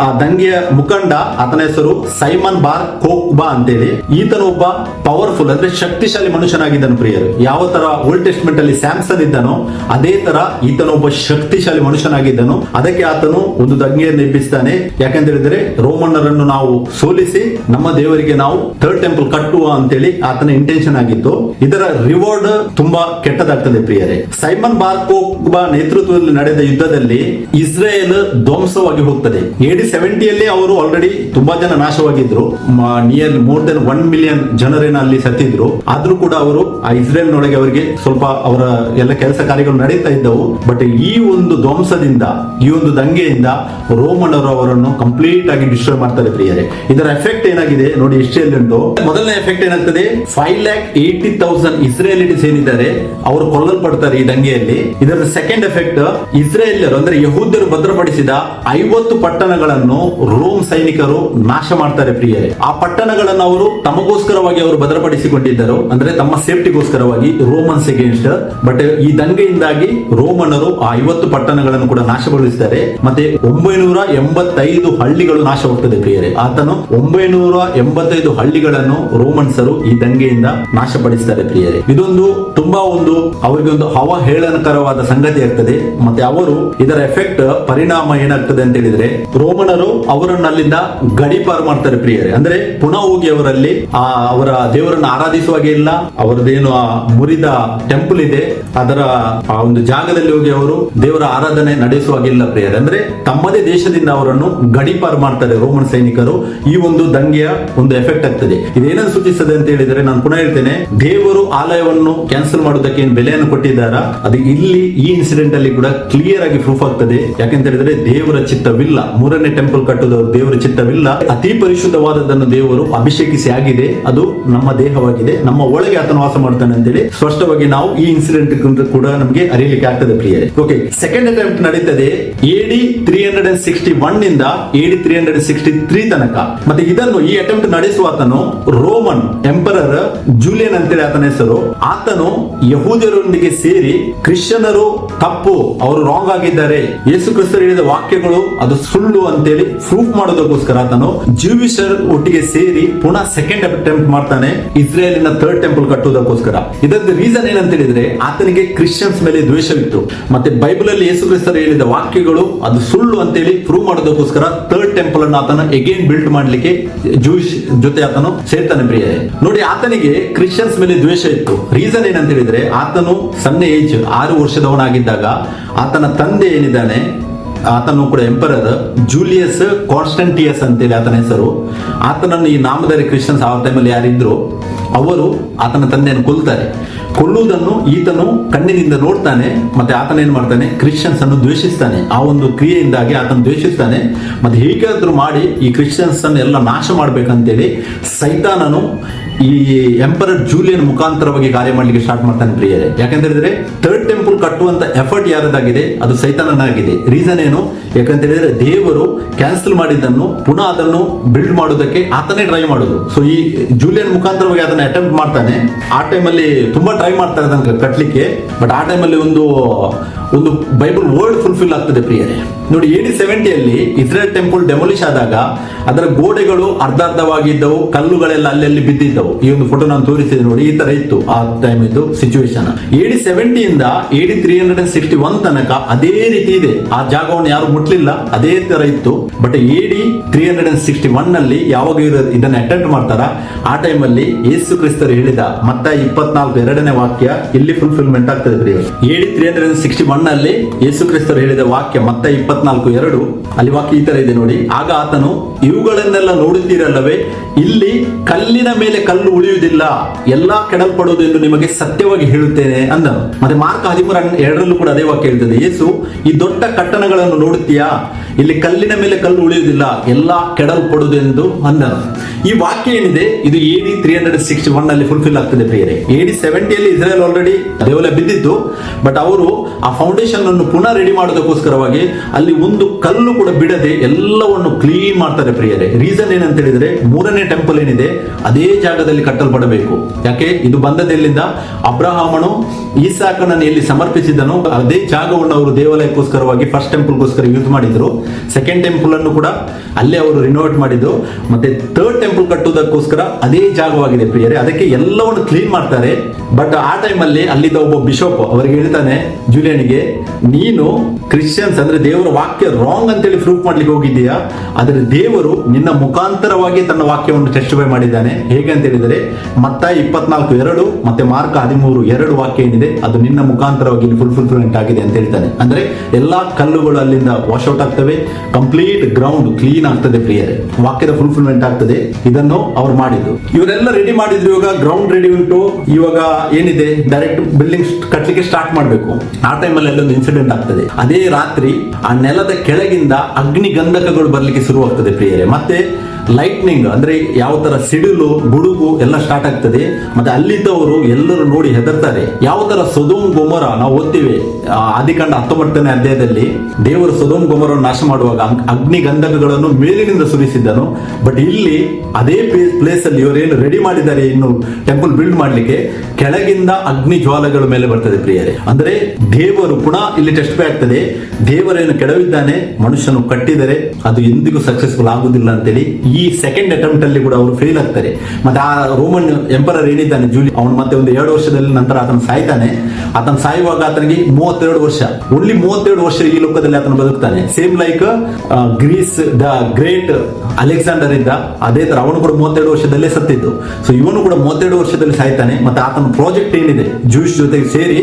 ಆ ದಂಗೆಯ ಮುಖಂಡ, ಆತನ ಹೆಸರು ಸೈಮನ್ ಬಾರ್ ಕೋಕ್ಬಾ ಅಂತೇಳಿ. ಈತನು ಒಬ್ಬ ಪವರ್ಫುಲ್ ಅಂದ್ರೆ ಶಕ್ತಿಶಾಲಿ ಮನುಷ್ಯನಾಗಿದ್ದನು ಪ್ರಿಯರು. ಯಾವ ತರ ಓಲ್ಡ್ ಟೆಸ್ಟ್ಮೆಂಟ್ ಅಲ್ಲಿ ಸ್ಯಾಮ್ಸನ್ ಇದ್ದನೋ, ಅದೇ ತರ ಈತನು ಒಬ್ಬ ಶಕ್ತಿಶಾಲಿ ಮನುಷ್ಯನಾಗಿದ್ದನು. ಅದಕ್ಕೆ ಆತನು ಒಂದು ದಂಗೆಯನ್ನು ಎಬ್ಬಿಸ್ತಾನೆ. ಯಾಕಂತ ಹೇಳಿದ್ರೆ, ರೋಮನ್ನರನ್ನು ನಾವು ಸೋಲಿಸಿ, ನಮ್ಮ ದೇವರಿಗೆ ನಾವು ಥರ್ಡ್ ಟೆಂಪಲ್ ಕಟ್ಟುವ ಅಂತೇಳಿ ಆತನ ಇಂಟೆನ್ಷನ್ ಆಗಿತ್ತು. ಇದರ ರಿವಾರ್ಡ್ ತುಂಬಾ ಕೆಟ್ಟದಾಗ್ತದೆ ಪ್ರಿಯರೇ. ಸೈಮನ್ ಬಾರ್ಕೋಬ ನೇತೃತ್ವದಲ್ಲಿ ನಡೆದ ಯುದ್ಧದಲ್ಲಿ ಇಸ್ರೇಲ್ ಧ್ವಂಸವಾಗಿ ಹೋಗ್ತದೆ. ಎಡಿ ಸೆವೆಂಟಿಯಲ್ಲಿ ಅವರು ಆಲ್ರೆಡಿ ತುಂಬಾ ಜನ ನಾಶವಾಗಿದ್ರು. Near more than one million ಜನರೇನ ಅಲ್ಲಿ ಸತ್ತಿದ್ರು. ಆದ್ರೂ ಕೂಡ ಅವರು ಆ ಇಸ್ರೇಲ್ ನೊಳಗೆ ಅವರಿಗೆ ಸ್ವಲ್ಪ ಅವರ ಎಲ್ಲ ಕೆಲಸ ಕಾರ್ಯಗಳು ನಡೀತಾ ಇದ್ದವು. ಬಟ್ ಈ ಒಂದು ಧ್ವಂಸದಿಂದ, ಈ ಒಂದು ದಂಗೆಯಿಂದ ರೋಮನರು ಅವರನ್ನು ಕಂಪ್ಲೀಟ್ ಆಗಿ ಡಿಸ್ಟ್ರಾಯ್ ಮಾಡ್ತಾರೆ ಪ್ರಿಯರೇ. ಇದರ ಎಫೆಕ್ಟ್ ಏನಾಗಿದೆ? ನೋಡಿ ಹಿಸ್ಟ್ರಿಯಲ್ಲಿ ಉಂಟು ಮೊದಲನೇ ಎಫೆಕ್ಟ್ ಏನಾಗ್ತದೆ? Five lakh eighty thousand Israelites ಏನಿದ್ದಾರೆ, ಅವರು ಕೊಲ್ಲಲ್ಪಡ್ತಾರೆ ಈ ದಂಗೆಯಲ್ಲಿ. ಇದರ ಸೆಕೆಂಡ್ ಎಫೆಕ್ಟ್ ಇಸ್ರೇಲಿಯರು ಅಂದ್ರೆ ಯಹೂದ್ಯರು ಭದ್ರಪಡಿಸಿದ ಐವತ್ತು ಪಟ್ಟಣಗಳನ್ನು ರೋಮ್ ಸೈನಿಕರು ನಾಶ ಮಾಡ್ತಾರೆ ಪ್ರಿಯರೇ. ಆ ಪಟ್ಟಣಗಳನ್ನು ಅವರು ತಮಗೋಸ್ಕರವಾಗಿ ಅವರು ಭದ್ರಪಡಿಸಿಕೊಂಡಿದ್ದರು. ಅಂದ್ರೆ ತಮ್ಮ ಸೇಫ್ಟಿಗೋಸ್ಕರವಾಗಿ ರೋಮನ್ಸ್ ಅಗೇನ್ಸ್ಟ್ ಬಟ್ ಈ ದಂಗೆಯಿಂದಾಗಿ ರೋಮನ್ನರು ಆ ಐವತ್ತು ಪಟ್ಟಣಗಳನ್ನು ಕೂಡ ನಾಶಗೊಳಿಸಿದ್ದಾರೆ ಮತ್ತೆ ಒಂಬೈನೂರ ಎಂಬತ್ತೈದು ಹಳ್ಳಿಗಳು ನಾಶವಾಗ್ತದೆ ಪ್ರಿಯರೇ. ಆತನು ಒಂಬೈನೂರ ಎಂಬತ್ತೈದು ಹಳ್ಳಿಗಳನ್ನು ರೋಮನ್ಸರು ದಂಗೆಯಿಂದ ನಾಶಪಡಿಸ್ತಾರೆ ಪ್ರಿಯರೇ. ಇದೊಂದು ತುಂಬಾ ಒಂದು ಅವರಿಗೆ ಒಂದು ಅವಹೇಳನಕರವಾದ ಸಂಗತಿ ಆಗ್ತದೆ. ಮತ್ತೆ ಅವರು ಇದರ ಎಫೆಕ್ಟ್ ಪರಿಣಾಮ ಏನಾಗ್ತದೆ ಅಂತ ಹೇಳಿದ್ರೆ, ರೋಮನರು ಅವರನ್ನು ಅಲ್ಲಿಂದ ಗಡಿಪಾರು ಮಾಡ್ತಾರೆ ಪ್ರಿಯರೇ. ಅಂದ್ರೆ ಪುನಃ ಹೋಗಿ ಅವರಲ್ಲಿ ಆ ಅವರ ದೇವರನ್ನು ಆರಾಧಿಸುವಾಗೆ ಇಲ್ಲ ಅವರದೇನು ಆ ಮುರಿದ ಟೆಂಪಲ್ ಇದೆ, ಅದರ ಆ ಒಂದು ಜಾಗದಲ್ಲಿ ಹೋಗಿ ಅವರು ದೇವರ ಆರಾಧನೆ ನಡೆಸುವಾಗಿಲ್ಲ ಪ್ರಿಯರೇ. ಅಂದ್ರೆ ತಮ್ಮದೇ ದೇಶದಿಂದ ಅವರನ್ನು ಗಡಿಪಾರು ಮಾಡ್ತಾರೆ ರೋಮನ್ ಸೈನಿಕರು. ಈ ಒಂದು ದಂಗೆಯ ಒಂದು ಎಫೆಕ್ಟ್ ಆಗ್ತದೆ. ಇದೇನನ್ನು ಸೂಚಿಸ್ತದೆ ಅಂತ ಹೇಳಿದ್ರೆ ನಾನು ಪುನಃ ಹೇಳ್ತೇನೆ, ದೇವರು ಆಲಯವನ್ನು ಕ್ಯಾನ್ಸಲ್ ಮಾಡೋದಕ್ಕೆ ಏನು ಬೆಲೆಯನ್ನು ಕೊಟ್ಟಿದ್ದಾರಾ? ಅದು ಇಲ್ಲಿ ಈ ಇನ್ಸಿಡೆಂಟ್ ಅಲ್ಲಿ ಕೂಡ ಕ್ಲಿಯರ್ ಆಗಿ ಪ್ರೂಫ್ ಆಗ್ತದೆ. ಯಾಕೆಂತ ಹೇಳಿದ್ರೆ ದೇವರ ಚಿತ್ತವಿಲ್ಲ. ಮೂರನೇ ಟೆಂಪಲ್ ಕಟ್ಟುದವರು ದೇವರ ಚಿತ್ತವಿಲ್ಲ. ಅತಿ ಪರಿಶುದ್ಧವಾದದ್ದನ್ನು ದೇವರು ಅಭಿಷೇಕಿಸಿ ಆಗಿದೆ. ಅದು ನಮ್ಮ ದೇಹವಾಗಿದೆ. ನಮ್ಮ ಒಳಗೆ ಆತನ ವಾಸ ಮಾಡ್ತಾನೆ ಅಂತೇಳಿ ಸ್ಪಷ್ಟವಾಗಿ ನಾವು ಈ ಇನ್ಸಿಡೆಂಟ್ ಕೂಡ ನಮಗೆ ಅರಿಯಲಿಕ್ಕೆ ಆಗ್ತದೆ ಪ್ರಿಯರೇ. ಓಕೆ ಸೆಕೆಂಡ್ ಅಟೆಂಪ್ಟ್ ನಡೀತದೆ. AD three hundred and sixty ಒನ್ನಿಂದ AD three hundred sixty three ತನಕ. ಮತ್ತೆ ಇದನ್ನು ಈ ಅಟೆಂಪ್ಟ್ ನಡೆಸುವ ಆತನು ರೋಮನ್ ಎಂಪರರ್ ಜೂಲಿಯನ್ ಅಂತೇಳಿ ಆತನ ಹೆಸರು. ಆತನು ಯಹೂದಿಯರೊಂದಿಗೆ ಸೇರಿ ಕ್ರಿಶ್ಚಿಯನರು ತಪ್ಪು, ಅವರು ರಾಂಗ್ ಆಗಿದ್ದಾರೆ. ಯೇಸು ಕ್ರಿಸ್ತರು ಹೇಳಿದ ವಾಕ್ಯಗಳು ಅದು ಸುಳ್ಳು ಅಂತೇಳಿ ಪ್ರೂಫ್ ಮಾಡೋದಕ್ಕೋಸ್ಕರ ಆತನು ಜೂವಿಷರ್ ಒಟ್ಟಿಗೆ ಸೇರಿ ಪುನಃ ಸೆಕೆಂಡ್ ಅಟೆಂಪ್ಟ್ ಮಾಡ್ತಾನೆ, ಇಸ್ರೇಲಿನ ಥರ್ಡ್ ಟೆಂಪಲ್ ಕಟ್ಟುವುದಕ್ಕೋಸ್ಕರ. ಇದರದ ರೀಸನ್ ಏನಂತ ಹೇಳಿದ್ರೆ, ಆತನಿಗೆ ಕ್ರಿಶ್ಚಿಯನ್ಸ್ ಮೇಲೆ ದ್ವೇಷವಿತ್ತು. ಮತ್ತೆ ಬೈಬಲ್ ಅಲ್ಲಿ ಯೇಸು ಕ್ರಿಸ್ತರು ಹೇಳಿದ ವಾಕ್ಯಗಳು ಅದು ಸುಳ್ಳು ಅಂತೇಳಿ ಪ್ರೂವ್ ಮಾಡೋದಕ್ಕೋಸ್ಕರ ಥರ್ಡ್ ಟೆಂಪಲ್ ಅನ್ನು ಆತನ ಎಗೇನ್ ಬಿಲ್ಡ್ ಮಾಡ್ಲಿಕ್ಕೆ ಜೂಯಿಶ್ ಜೊತೆ ಆತನು ಸೇರ್ತಾನೆ ಪ್ರಿಯ ನೋಡಿ, ಆತನಿಗೆ ಕ್ರಿಶ್ಚಿಯನ್ಸ್ ಮೇಲೆ ದ್ವೇಷ ಇತ್ತು. ರೀಸನ್ ಏನಂತ ಹೇಳಿದ್ರೆ, ಆತನು ಸಣ್ಣ ಏಜ್, ಆರು ವರ್ಷದವನಾಗಿದ್ದಾಗ ಆತನ ತಂದೆ ಏನಿದ್ದಾನೆ, ಆತನು ಕೂಡ ಎಂಪರರ್ ಜೂಲಿಯಸ್ ಕಾನ್ಸ್ಟಂಟಿಯಸ್ ಅಂತೇಳಿ ಆತನ ಹೆಸರು. ಆತನನ್ನು ಈ ನಾಮಧಾರಿ ಕ್ರಿಶ್ಚಿಯನ್ಸ್ ಆ ಟೈಮಲ್ಲಿ ಯಾರಿದ್ರು, ಅವರು ಆತನ ತಂದೆಯನ್ನು ಕೊಲ್ತಾರೆ. ಕೊಲ್ಲುವುದನ್ನು ಈತನು ಕಣ್ಣಿನಿಂದ ನೋಡ್ತಾನೆ, ಮತ್ತೆ ಆತನ ಏನ್ ಮಾಡ್ತಾನೆ, ಕ್ರಿಶ್ಚಿಯನ್ಸ್ ಅನ್ನು ದ್ವೇಷಿಸ್ತಾನೆ. ಆ ಒಂದು ಕ್ರಿಯೆಯಿಂದಾಗಿ ಆತನ ದ್ವೇಷಿಸ್ತಾನೆ. ಮತ್ತೆ ಹೇಗಾದ್ರೂ ಮಾಡಿ ಈ ಕ್ರಿಶ್ಚಿಯನ್ಸ್ ಅನ್ನು ಎಲ್ಲ ನಾಶ ಮಾಡ್ಬೇಕಂತೇಳಿ ಸೈತಾನನು ಈ ಎಂಪರರ್ ಜೂಲಿಯನ್ ಮುಖಾಂತರವಾಗಿ ಕಾರ್ಯ ಮಾಡಲಿಕ್ಕೆ ಸ್ಟಾರ್ಟ್ ಮಾಡ್ತಾನೆ ಪ್ರಿಯರೇ. ಯಾಕಂತ ಹೇಳಿದ್ರೆ ಥರ್ಡ್ ಟೆಂಪಲ್ ಕಟ್ಟುವಂತ ಎಫರ್ಟ್ ಯಾರದಾಗಿದೆ? ಅದು ಸೈತಾನನಾಗಿದೆ. ರೀಸನ್ ಏನು? ಯಾಕಂತ ಹೇಳಿದ್ರೆ, ದೇವರು ಕ್ಯಾನ್ಸಲ್ ಮಾಡಿದ್ದನ್ನು, ಪುನಃ ಅದನ್ನು ಬಿಲ್ಡ್ ಮಾಡೋದಕ್ಕೆ ಆತನೇ ಟ್ರೈ ಮಾಡೋದು. ಸೊ ಈ ಜೂಲಿಯನ್ ಮುಖಾಂತರವಾಗಿ ಅದನ್ನ ಅಟೆಂಪ್ಟ್ ಮಾಡ್ತಾನೆ. ಆ ಟೈಮಲ್ಲಿ ತುಂಬಾ ಟ್ರೈ ಮಾಡ್ತಾರೆ ಅದನ್ನು ಕಟ್ಟಲಿಕ್ಕೆ ಬಟ್ ಆ ಟೈಮಲ್ಲಿ ಒಂದು ಒಂದು ಬೈಬಲ್ ವರ್ಡ್ ಫುಲ್ಫಿಲ್ ಆಗ್ತದೆ ಪ್ರಿಯರೇ. ನೋಡಿ, ಏಡಿ ಸೆವೆಂಟಿಯಲ್ಲಿ ಇಸ್ರೇಲ್ ಟೆಂಪಲ್ ಡೆಮೊಲಿಷ್ ಆದಾಗ ಅದರ ಗೋಡೆಗಳು ಅರ್ಧ ಅರ್ಧವಾಗಿದ್ದವು ಕಲ್ಲುಗಳೆಲ್ಲ ಅಲ್ಲಲ್ಲಿ ಬಿದ್ದಿದ್ದವು. ಈ ಒಂದು ಫೋಟೋ ನಾನು ತೋರಿಸಿದೆ ನೋಡಿ, ಈ ತರ ಇತ್ತು ಆ ಟೈಮ್ ಇದು situation AD ಸೆವೆಂಟಿಯಿಂದ AD three hundred and sixty one ತನಕ ಅದೇ ರೀತಿ ಇದೆ. ಆ ಜಾಗವನ್ನು ಯಾರು ಮುಟ್ಲಿಲ್ಲ, ಅದೇ ತರ ಇತ್ತು. ಬಟ್ ಎಡಿ ತ್ರೀ ಹಂಡ್ರೆಡ್ ಅಂಡ್ ಸಿಕ್ಸ್ಟಿ ಒನ್ನಲ್ಲಿ ಯಾವಾಗ ಇದನ್ನ ಅಟೆಂಡ್ ಮಾಡ್ತಾರ, ಆ ಟೈಮಲ್ಲಿ ಯೇಸು ಕ್ರಿಸ್ತರು ಹೇಳಿದ ಮತ್ತ ಇಪ್ಪತ್ನಾಲ್ಕು ಎರಡನೇ ವಾಕ್ಯ ಇಲ್ಲಿ ಫುಲ್ಫಿಲ್ಮೆಂಟ್ ಆಗ್ತದೆ AD three hundred and sixty ಒನ್ನಲ್ಲಿ ಯೇಸು ಕ್ರಿಸ್ತರು ಹೇಳಿದ ವಾಕ್ಯ ಮತ್ತೆ ಇಪ್ಪತ್ನಾಲ್ಕು ಎರಡು. ಅಲ್ಲಿ ವಾಕ್ಯ ಈ ತರ ಇದೆ ನೋಡಿ. ಆಗ ಆತನು, ಇವುಗಳನ್ನೆಲ್ಲ ನೋಡುತ್ತೀರಲ್ಲವೇ? ಇಲ್ಲಿ ಕಲ್ಲಿನ ಮೇಲೆ ಕಲ್ಲು ಉಳಿಯುವುದಿಲ್ಲ. ಎಲ್ಲಾ ಕೆಡಲ್ಪಡುವುದು ಎಂದು ನಿಮಗೆ ಸತ್ಯವಾಗಿ ಹೇಳುತ್ತೇನೆ ಅಂದನು. ಮತ್ತೆ ಮಾರ್ಕ್ ಹದಿಮೂರ ಎರಡರಲ್ಲೂ ಕೂಡ ಅದೇ ವಾಕ್ಯ ಹೇಳ್ತದೆ. ಯೇಸು ಈ ದೊಡ್ಡ ಕಟ್ಟಣಗಳನ್ನು ನೋಡುತ್ತೀಯಾ? ಇಲ್ಲಿ ಕಲ್ಲಿನ ಮೇಲೆ ಕಲ್ಲು ಉಳಿಯುವುದಿಲ್ಲ, ಎಲ್ಲ ಕೆಡಲ್ಪಡುವುದೆಂದು ಅಂದನು. ಈ ವಾಕ್ಯ ಏನಿದೆ? ಇದು AD three hundred sixty one ಅಲ್ಲಿ ಫುಲ್ಫಿಲ್ ಆಗ್ತದೆ ಪ್ರಿಯರೇ. ಡಿ ಸೆವೆಂಟಿಯಲ್ಲಿ ಇಸ್ರೇಲ್ ಆಲ್ರೆಡಿ ದೇವಲ ಬಿದ್ದಿತ್ತು ಬಟ್ ಅವರು ಆ ಫೌಂಡೇಶನ್ ಅನ್ನು ಪುನಃ ರೆಡಿ ಮಾಡೋದಕ್ಕೋಸ್ಕರವಾಗಿ ಅಲ್ಲಿ ಒಂದು ಕಲ್ಲು ಕೂಡ ಬಿಡದೆ ಎಲ್ಲವನ್ನು ಕ್ಲೀನ್ ಮಾಡ್ತಾರೆ ಪ್ರಿಯರೇ. ರೀಸನ್ ಏನಂತ ಹೇಳಿದ್ರೆ, ಮೂರನೇ ಟೆಂಪಲ್ ಏನಿದೆ, ಅದೇ ಜಾಗದಲ್ಲಿ ಕಟ್ಟಲ್ಪಡಬೇಕು. ಯಾಕೆ? ಇದು ಬಂದದೆಲ್ಲಿಂದ ಅಬ್ರಹಾಮನು ಈಸಾಕನನ್ನು ಎಲ್ಲಿ ಸಮರ್ಪಿಸಿದನು ಅದೇ ಜಾಗವನ್ನು ಅವರು ದೇವಾಲಯಕ್ಕೋಸ್ಕರವಾಗಿ ಫಸ್ಟ್ ಟೆಂಪಲ್ಗೋಸ್ಕರ ಯೂಸ್ ಮಾಡಿದ್ರು. ಸೆಕೆಂಡ್ ಟೆಂಪಲ್ ಅನ್ನು ಕೂಡ ಅಲ್ಲೇ ಅವರು ರಿನೋವೇಟ್ ಮಾಡಿದ್ದು. ಮತ್ತೆ ಥರ್ಡ್ ಟೆಂಪಲ್ ಕಟ್ಟುವುದಕ್ಕೋಸ್ಕರ ಅದೇ ಜಾಗವಾಗಿದೆ ಪ್ರಿಯರೇ. ಅದಕ್ಕೆ ಎಲ್ಲವನ್ನು ಕ್ಲೀನ್ ಮಾಡ್ತಾರೆ. ಬಟ್ ಆ ಟೈಮಲ್ಲಿ ಅಲ್ಲಿದ್ದ ಒಬ್ಬ ಬಿಷಪ್ ಅವರಿಗೆ ಹೇಳ್ತಾನೆ, ಜೂಲಿಯನ್ಗೆ, ನೀನು ಕ್ರಿಶ್ಚಿಯನ್ಸ್ ಅಂದ್ರೆ ದೇವರ ವಾಕ್ಯ ರಾಂಗ್ ಅಂತೇಳಿ ಪ್ರೂಫ್ ಮಾಡ್ಲಿಕ್ಕೆ ಹೋಗಿದ್ದೀಯಾ? ಆದ್ರೆ ದೇವರು ನಿನ್ನ ಮುಖಾಂತರವಾಗಿ ತನ್ನ ವಾಕ್ಯವನ್ನು ಟೆಸ್ಟಿಫೈ ಮಾಡಿದ್ದಾನೆ. ಹೇಗೆ ಅಂತ ಹೇಳಿದರೆ ಮತ್ತ ಇಪ್ಪತ್ನಾಲ್ಕು ಎರಡು, ಮತ್ತೆ ಮಾರ್ಕ ಹದಿಮೂರು ಎರಡು ವಾಕ್ಯ ಏನಿದೆ, ಅದು ನಿನ್ನ ಮುಖಾಂತರವಾಗಿ ಫುಲ್ ಫುಲ್ಫಿಲ್ಮೆಂಟ್ ಆಗಿದೆ ಅಂತ ಹೇಳ್ತಾನೆ. ಅಂದ್ರೆ ಎಲ್ಲಾ ಕಲ್ಲುಗಳು ಅಲ್ಲಿಂದ wash out complete ground clean ಆಗ್ತದೆ ಪ್ರಿಯರೇ ವಾಕ್ಯದ ಫುಲ್ಫಿಲ್ಮೆಂಟ್ ಆಗ್ತದೆ. ಇದನ್ನು ಅವ್ರು ಮಾಡಿದ್ರು ಇವರೆಲ್ಲ ರೆಡಿ ಮಾಡಿದ್ರು ಇವಾಗ ಗ್ರೌಂಡ್ ರೆಡಿ ಉಂಟು. ಇವಾಗ ಏನಿದೆ? ಡೈರೆಕ್ಟ್ ಬಿಲ್ಡಿಂಗ್ ಕಟ್ಟಲಿಕ್ಕೆ ಸ್ಟಾರ್ಟ್ ಮಾಡಬೇಕು. ಆ ಟೈಮಲ್ಲಿ ಅಲ್ಲೊಂದು ಇನ್ಸಿಡೆಂಟ್ ಆಗ್ತದೆ. ಅದೇ ರಾತ್ರಿ ಆ ನೆಲದ ಕೆಳಗಿಂದ ಅಗ್ನಿ ಗಂಧಕಗಳು ಬರ್ಲಿಕ್ಕೆ ಶುರುವಾಗ್ತದೆ ಪ್ರಿಯರೇ ಮತ್ತೆ ಲೈಟ್ನಿಂಗ್ ಅಂದ್ರೆ ಯಾವ ತರ ಸಿಡಿಲು, ಗುಡುಗು ಎಲ್ಲ ಸ್ಟಾರ್ಟ್ ಆಗ್ತದೆ. ಮತ್ತೆ ಅಲ್ಲಿದ್ದವರು ಎಲ್ಲರೂ ನೋಡಿ ಹೆದರ್ತಾರೆ. ಯಾವ ತರ ಸೊದೋಮ್ ಗೊಮರ ನಾವು ಓದ್ತೀವಿ ಆದಿಕಾಂಡ ಹತ್ತೊಂಬತ್ತನೇ ಅಧ್ಯಾಯದಲ್ಲಿ, ದೇವರು ಸೊದೋಮ್ ಗೊಮರ ನಾಶ ಮಾಡುವಾಗ ಅಗ್ನಿ ಗಂಧಕಗಳನ್ನು ಮೇಲಿನಿಂದ ಸುರಿಸಿದ್ದನು. ಬಟ್ ಇಲ್ಲಿ ಅದೇ ಪ್ಲೇಸ್ ಅಲ್ಲಿ ಇವರೇನು ರೆಡಿ ಮಾಡಿದ್ದಾರೆ ಇನ್ನು ಟೆಂಪಲ್ ಬಿಲ್ಡ್ ಮಾಡ್ಲಿಕ್ಕೆ, ಕೆಳಗಿಂದ ಅಗ್ನಿ ಜ್ವಾಲಗಳ ಮೇಲೆ ಬರ್ತದೆ ಪ್ರಿಯರೇ. ಅಂದ್ರೆ ದೇವರು ಪುನಃ ಇಲ್ಲಿ ಟೆಸ್ಟ್ ಆಗ್ತದೆ, ದೇವರೇನು ಕೆಡವಿದ್ದಾನೆ, ಮನುಷ್ಯನು ಕಟ್ಟಿದರೆ ಅದು ಎಂದಿಗೂ ಸಕ್ಸಸ್ಫುಲ್ ಆಗುದಿಲ್ಲ ಅಂತೇಳಿ ಈ ಸೆಕೆಂಡ್ ಅಟೆಂಪ್ಟ್ ಅಲ್ಲಿ ಕೂಡ ಅವರು ಫೇಲ್ ಆಗ್ತಾರೆ. ಮತ್ತೆ ಆ ರೋಮನ್ ಎಂಪರರ್ ಏನಿದ್ದಾನೆ ಜೂಲಿ ಅವನು ಮತ್ತೆ ಒಂದು ಎರಡು ವರ್ಷದಲ್ಲಿ ನಂತರ ಆತನ ಸಾಯ್ತಾನೆ. ಆತನ ಸಾಯುವಾಗ ಆತನಿಗೆ ಮೂವತ್ತೆರಡು ವರ್ಷ. ಓನ್ಲಿ ಮೂವತ್ತೆರಡು ವರ್ಷ ಈ ಲೋಕದಲ್ಲಿ ಆತನ ಬದುಕ್ತಾನೆ. Same like Greece the great Alexander ಇದ್ದ, ಅದೇ ತರ ಅವನು ಕೂಡ ಮೂವತ್ತೆರಡು ವರ್ಷದಲ್ಲೇ ಸತ್ತಿದ್ದು. ಸೊ ಇವನು ಕೂಡ ಮೂವತ್ತೆರಡು ವರ್ಷದಲ್ಲಿ ಸಾಯ್ತಾನೆ, ಮತ್ತೆ ಆತನ ಪ್ರಾಜೆಕ್ಟ್ ಏನಿದೆ ಜೂಸ್ ಜೊತೆಗೆ ಸೇರಿ,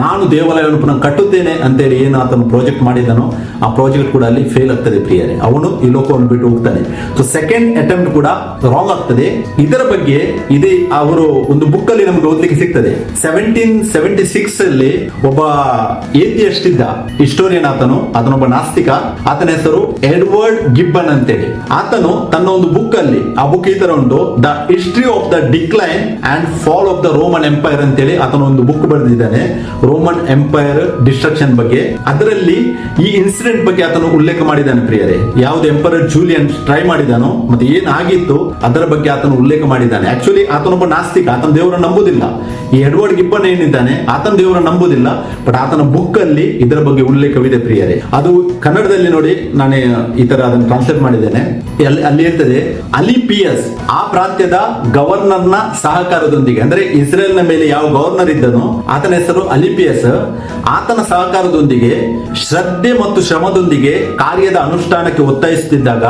ನಾನು ದೇವಾಲಯವನ್ನು ಪುನಃ ಕಟ್ಟುತ್ತೇನೆ ಅಂತೇಳಿ ಏನು ಆತನ ಪ್ರಾಜೆಕ್ಟ್ ಮಾಡಿದ್ದಾನೋ, ಆ ಪ್ರಾಜೆಕ್ಟ್ ಕೂಡ ಅಲ್ಲಿ ಫೇಲ್ ಆಗ್ತದೆ ಪ್ರಿಯರೇ. ಅವನು ಈ ಲೋಕವನ್ನು ಬಿಟ್ಟು ಹೋಗ್ತಾನೆ. ಸೊ ಸೆಕೆಂಡ್ ಅಟೆಂಪ್ಟ್ ಕೂಡ ರಾಂಗ್ ಆಗ್ತದೆ. ಇದರ ಬಗ್ಗೆ ಇದೇ ಅವರು ಒಂದು ಬುಕ್ ಅಲ್ಲಿ ನಮ್ಗೆ ಓದ್ಲಿಕ್ಕೆ ಸಿಗ್ತದೆ. ಸೆವೆಂಟೀನ್ ಸೆವೆಂಟಿ ಸಿಕ್ಸ್ ಅಲ್ಲಿ ಒಬ್ಬ ಏತಿಯಸ್ಟ್ ಇದ್ದ. ಹಿಸ್ಟೋರಿಯನ್ ಆತನು ಆತನೊಬ್ಬ ನಾಸ್ತಿಕ. ಆತನ ಹೆಸರು ಎಡ್ವರ್ಡ್ ಗಿಬ್ಬನ್ ಅಂತೇಳಿ. ಆತನು ತನ್ನ ಒಂದು ಬುಕ್ ಅಲ್ಲಿ, ಆ ಬುಕ್ ಈ ತರ ಉಂಟು the history of the decline and fall of the Roman empire ಅಂತೇಳಿ ಆತನ ಒಂದು ಬುಕ್ ಬರೆದಿದ್ದಾನೆ. ರೋಮನ್ ಎಂಪೈರ್ ಡಿಸ್ಟ್ರಕ್ಷನ್ ಬಗ್ಗೆ. ಅದರಲ್ಲಿ ಈ ಇನ್ಸಿಡೆಂಟ್ ಬಗ್ಗೆ ಆತನು ಉಲ್ಲೇಖ ಮಾಡಿದ್ದಾನೆ ಪ್ರಿಯರೇ. ಯಾವ್ದು ಎಂಪೈರ್ ಜೂಲಿಯನ್ ಟ್ರೈ ಮಾಡಿದಾನೋ ಮತ್ತೆ ಏನಾಗಿತ್ತು ಅದರ ಬಗ್ಗೆ ಆತನು ಉಲ್ಲೇಖ ಮಾಡಿದ್ದಾನೆ. ಆಕ್ಚುಲಿ ಆತನೊಬ್ಬ ನಾಸ್ತಿಕ, ಆತನ ದೇವರ ನಂಬುದಿಲ್ಲ. ಈ ಎಡ್ವರ್ಡ್ ಗಿಬ್ಬನ್ ಏನಿದ್ದಾನೆ, ಆತನ ದೇವರ ನಂಬುದಿಲ್ಲ ಬಟ್ ಆತನ ಬುಕ್ ಅಲ್ಲಿ ಇದರ ಬಗ್ಗೆ ಉಲ್ಲೇಖವಿದೆ ಪ್ರಿಯರೇ. ಅದು ಕನ್ನಡದಲ್ಲಿ ನೋಡಿ ನಾನು ಈ ತರ ಅದನ್ನು ಟ್ರಾನ್ಸ್ಲೇಟ್ ಮಾಡಿದ್ದೇನೆ. ಅಲ್ಲಿ ಇರ್ತದೆ ಅಲಿಪಿಯಸ್, ಆ ಪ್ರಾಂತ್ಯದ ಗವರ್ನರ್ನ ಸಹಕಾರದೊಂದಿಗೆ, ಅಂದ್ರೆ ಇಸ್ರೇಲ್ನ ಮೇಲೆ ಯಾವ ಗವರ್ನರ್ ಇದ್ದನೋ, ಆತನ ಹೆಸರು ಅಲಿಪಿಯಸ್. ಆತನ ಸಹಕಾರದೊಂದಿಗೆ, ಶ್ರದ್ಧೆ ಮತ್ತು ಶ್ರಮದೊಂದಿಗೆ ಕಾರ್ಯದ ಅನುಷ್ಠಾನಕ್ಕೆ ಒತ್ತಾಯಿಸುತ್ತಿದ್ದಾಗ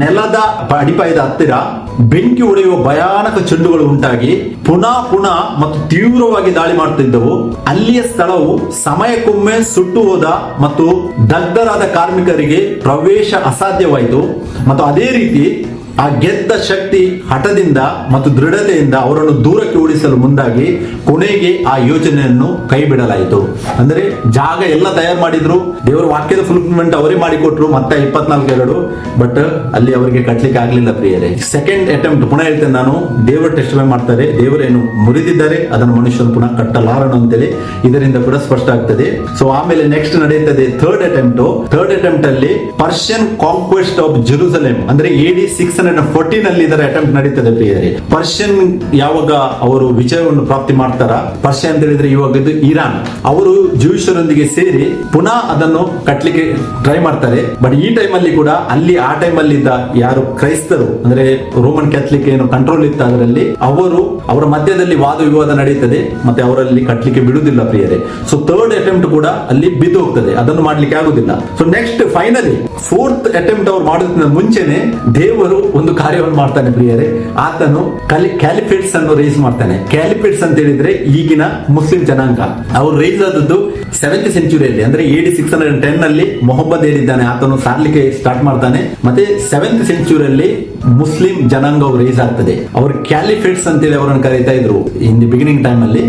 ನೆಲದ ಅಡಿಪಾಯದ ಹತ್ತಿರ ಬೆಂಕಿ ಹೊಡೆಯುವ ಭಯಾನಕ ಚೆಂಡುಗಳು ಉಂಟಾಗಿ ಪುನಃ ಪುನಃ ಮತ್ತು ತೀವ್ರವಾಗಿ ದಾಳಿ ಮಾಡುತ್ತಿದ್ದವು. ಅಲ್ಲಿಯ ಸ್ಥಳವು ಸಮಯಕ್ಕೊಮ್ಮೆ ಸುಟ್ಟು ಹೋದ ಮತ್ತು ದಗ್ಧರಾದ ಕಾರ್ಮಿಕರಿಗೆ ಪ್ರವೇಶ ಅಸಾಧ್ಯವಾಯಿತು. ಮತ್ತು ಅದೇ ರೀತಿ ಆ ಗೆದ್ದ ಶಕ್ತಿ ಹಠದಿಂದ ಮತ್ತು ದೃಢತೆಯಿಂದ ಅವರನ್ನು ದೂರಕ್ಕೆ ಓಡಿಸಲು ಮುಂದಾಗಿ ಕೊನೆಗೆ ಆ ಯೋಜನೆಯನ್ನು ಕೈ ಬಿಡಲಾಯಿತು ಅಂದ್ರೆ ಜಾಗ ಎಲ್ಲ ತಯಾರು ಮಾಡಿದ್ರು, ದೇವರ ವಾಕ್ಯದ ಫುಲ್ಫಿಲ್ಮೆಂಟ್ ಅವರೇ ಮಾಡಿಕೊಟ್ರು, ಮತ್ತೆ ಇಪ್ಪತ್ನಾಲ್ಕು ಎರಡು ಬಟ್ ಅಲ್ಲಿ ಅವರಿಗೆ ಕಟ್ಲಿಕ್ಕೆ ಆಗ್ಲಿಲ್ಲ ಪ್ರಿಯರೇ. ಸೆಕೆಂಡ್ ಅಟೆಂಪ್ಟ್ ಪುನಃ ಹೇಳ್ತೇನೆ ನಾನು, ದೇವರ ಟೆಸ್ಟ್ ಮಾಡ್ತಾರೆ ದೇವರೇನು ಮುರಿದಿದ್ದಾರೆ, ಅದನ್ನು ಮನುಷ್ಯನು ಪುನಃ ಕಟ್ಟಲಾರನು ಅಂತೇಳಿ ಇದರಿಂದ ಕೂಡ ಸ್ಪಷ್ಟ ಆಗ್ತದೆ. ಸೊ ಆಮೇಲೆ ನೆಕ್ಸ್ಟ್ ನಡೆಯುತ್ತದೆ ಥರ್ಡ್ ಅಟೆಂಪ್ಟ್ ಥರ್ಡ್ ಅಟೆಂಪ್ಟ್ ಅಲ್ಲಿ ಪರ್ಷಿಯನ್ ಕಾಂಕ್ವೆಸ್ಟ್ ಆಫ್ ಜೆರೂಸಲೇಮ್ ಅಂದ್ರೆ ಎಡಿ ಸಿಕ್ಸ್ ಹಂಡ್ರೆಡ್ ಇದರ ಅಟೆಂಪ್ಟ್ ನಡೀತದೆ ಪ್ರಿಯರೇ. ಪರ್ಷಿಯನ್ ಯಾವಾಗ ಅವರು ವಿಜಯವನ್ನು ಪ್ರಾಪ್ತಿ ಮಾಡ್ತಾರ? ಪರ್ಷಿಯನ್ ಅಂತ ಹೇಳಿದ್ರೆ ಇವಾಗ ಇದು ಇರಾನ್ ಅವರು ಜೂಯಿಷರೊಂದಿಗೆ ಸೇರಿ ಪುನಃ ಅದನ್ನು ಕಟ್ಲಿಕ್ಕೆ ಟ್ರೈ ಮಾಡ್ತಾರೆ. ಬಟ್ ಈ ಟೈಮ್ ಅಲ್ಲಿ ಕೂಡ, ಅಲ್ಲಿ ಆ ಟೈಮ್ ಅಲ್ಲಿ ಇದ್ದ ಯಾರು ಕ್ರೈಸ್ತರು, ಅಂದ್ರೆ ರೋಮನ್ ಕ್ಯಾಥಲಿಕ್ ಏನು ಕಂಟ್ರೋಲ್ ಇತ್ತು ಅದರಲ್ಲಿ, ಅವರು ಅವರ ಮಧ್ಯದಲ್ಲಿ ವಾದ ವಿವಾದ ನಡೀತದೆ, ಮತ್ತೆ ಅವರಲ್ಲಿ ಕಟ್ಲಿಕ್ಕೆ ಬಿಡುವುದಿಲ್ಲ ಪ್ರಿಯರೇ. ಸೊ ಥರ್ಡ್ ಅಟೆಂಪ್ಟ್ ಕೂಡ ಅಲ್ಲಿ ಬಿದ್ದು ಹೋಗ್ತದೆ, ಅದನ್ನು ಮಾಡ್ಲಿಕ್ಕೆ ಆಗುದಿಲ್ಲ. So next finally fourth attempt ಅವ್ರು ಮಾಡೋದ್ರಿಂದ ಮುಂಚೆನೆ ದೇವರು ಒಂದು ಕಾರ್ಯವನ್ನು ಮಾಡ್ತಾನೆ ಪ್ರಿಯರೇ. ಆತನು ಕಲಿ ಕ್ಯಾಲಿಫೇಟ್ಸ್ ಅನ್ನು ರೈಸ್ ಮಾಡ್ತಾನೆ. ಕ್ಯಾಲಿಫೇಟ್ಸ್ ಅಂತ ಹೇಳಿದ್ರೆ ಈಗಿನ ಮುಸ್ಲಿಂ ಜನಾಂಗ. ಅವ್ರು ರೈಸ್ ಆದದ್ದು ಸೆವೆಂತ್ ಸೆಂಚುರಿಯಲ್ಲಿ ಅಂದ್ರೆ ಏಡಿ ಸಿಕ್ಸ್ ಹಂಡ್ರೆಡ್ ಟೆನ್ ಅಲ್ಲಿ ಮೊಹಮ್ಮದ್ ಹೇಳಿದ್ದಾನೆ. ಆತನು ಸಾರ್ಲಿಕ್ಕೆ ಸ್ಟಾರ್ಟ್ ಮಾಡ್ತಾನೆ. ಮತ್ತೆ ಸೆವೆಂತ್ ಸೆಂಚುರಿಯಲ್ಲಿ ಮುಸ್ಲಿಂ ಜನಾಂಗ ರೇಸ್ ಆಗ್ತದೆ. ಅವರು ಕ್ಯಾಲಿಫೇಟ್ಸ್ ಅಂತೇಳಿ ಅವರನ್ನು ಕರೀತಾ ಇದ್ರು ಇನ್ ದಿ ಬಿಗಿನಿಂಗ್ ಟೈಮ್ ಅಲ್ಲಿ.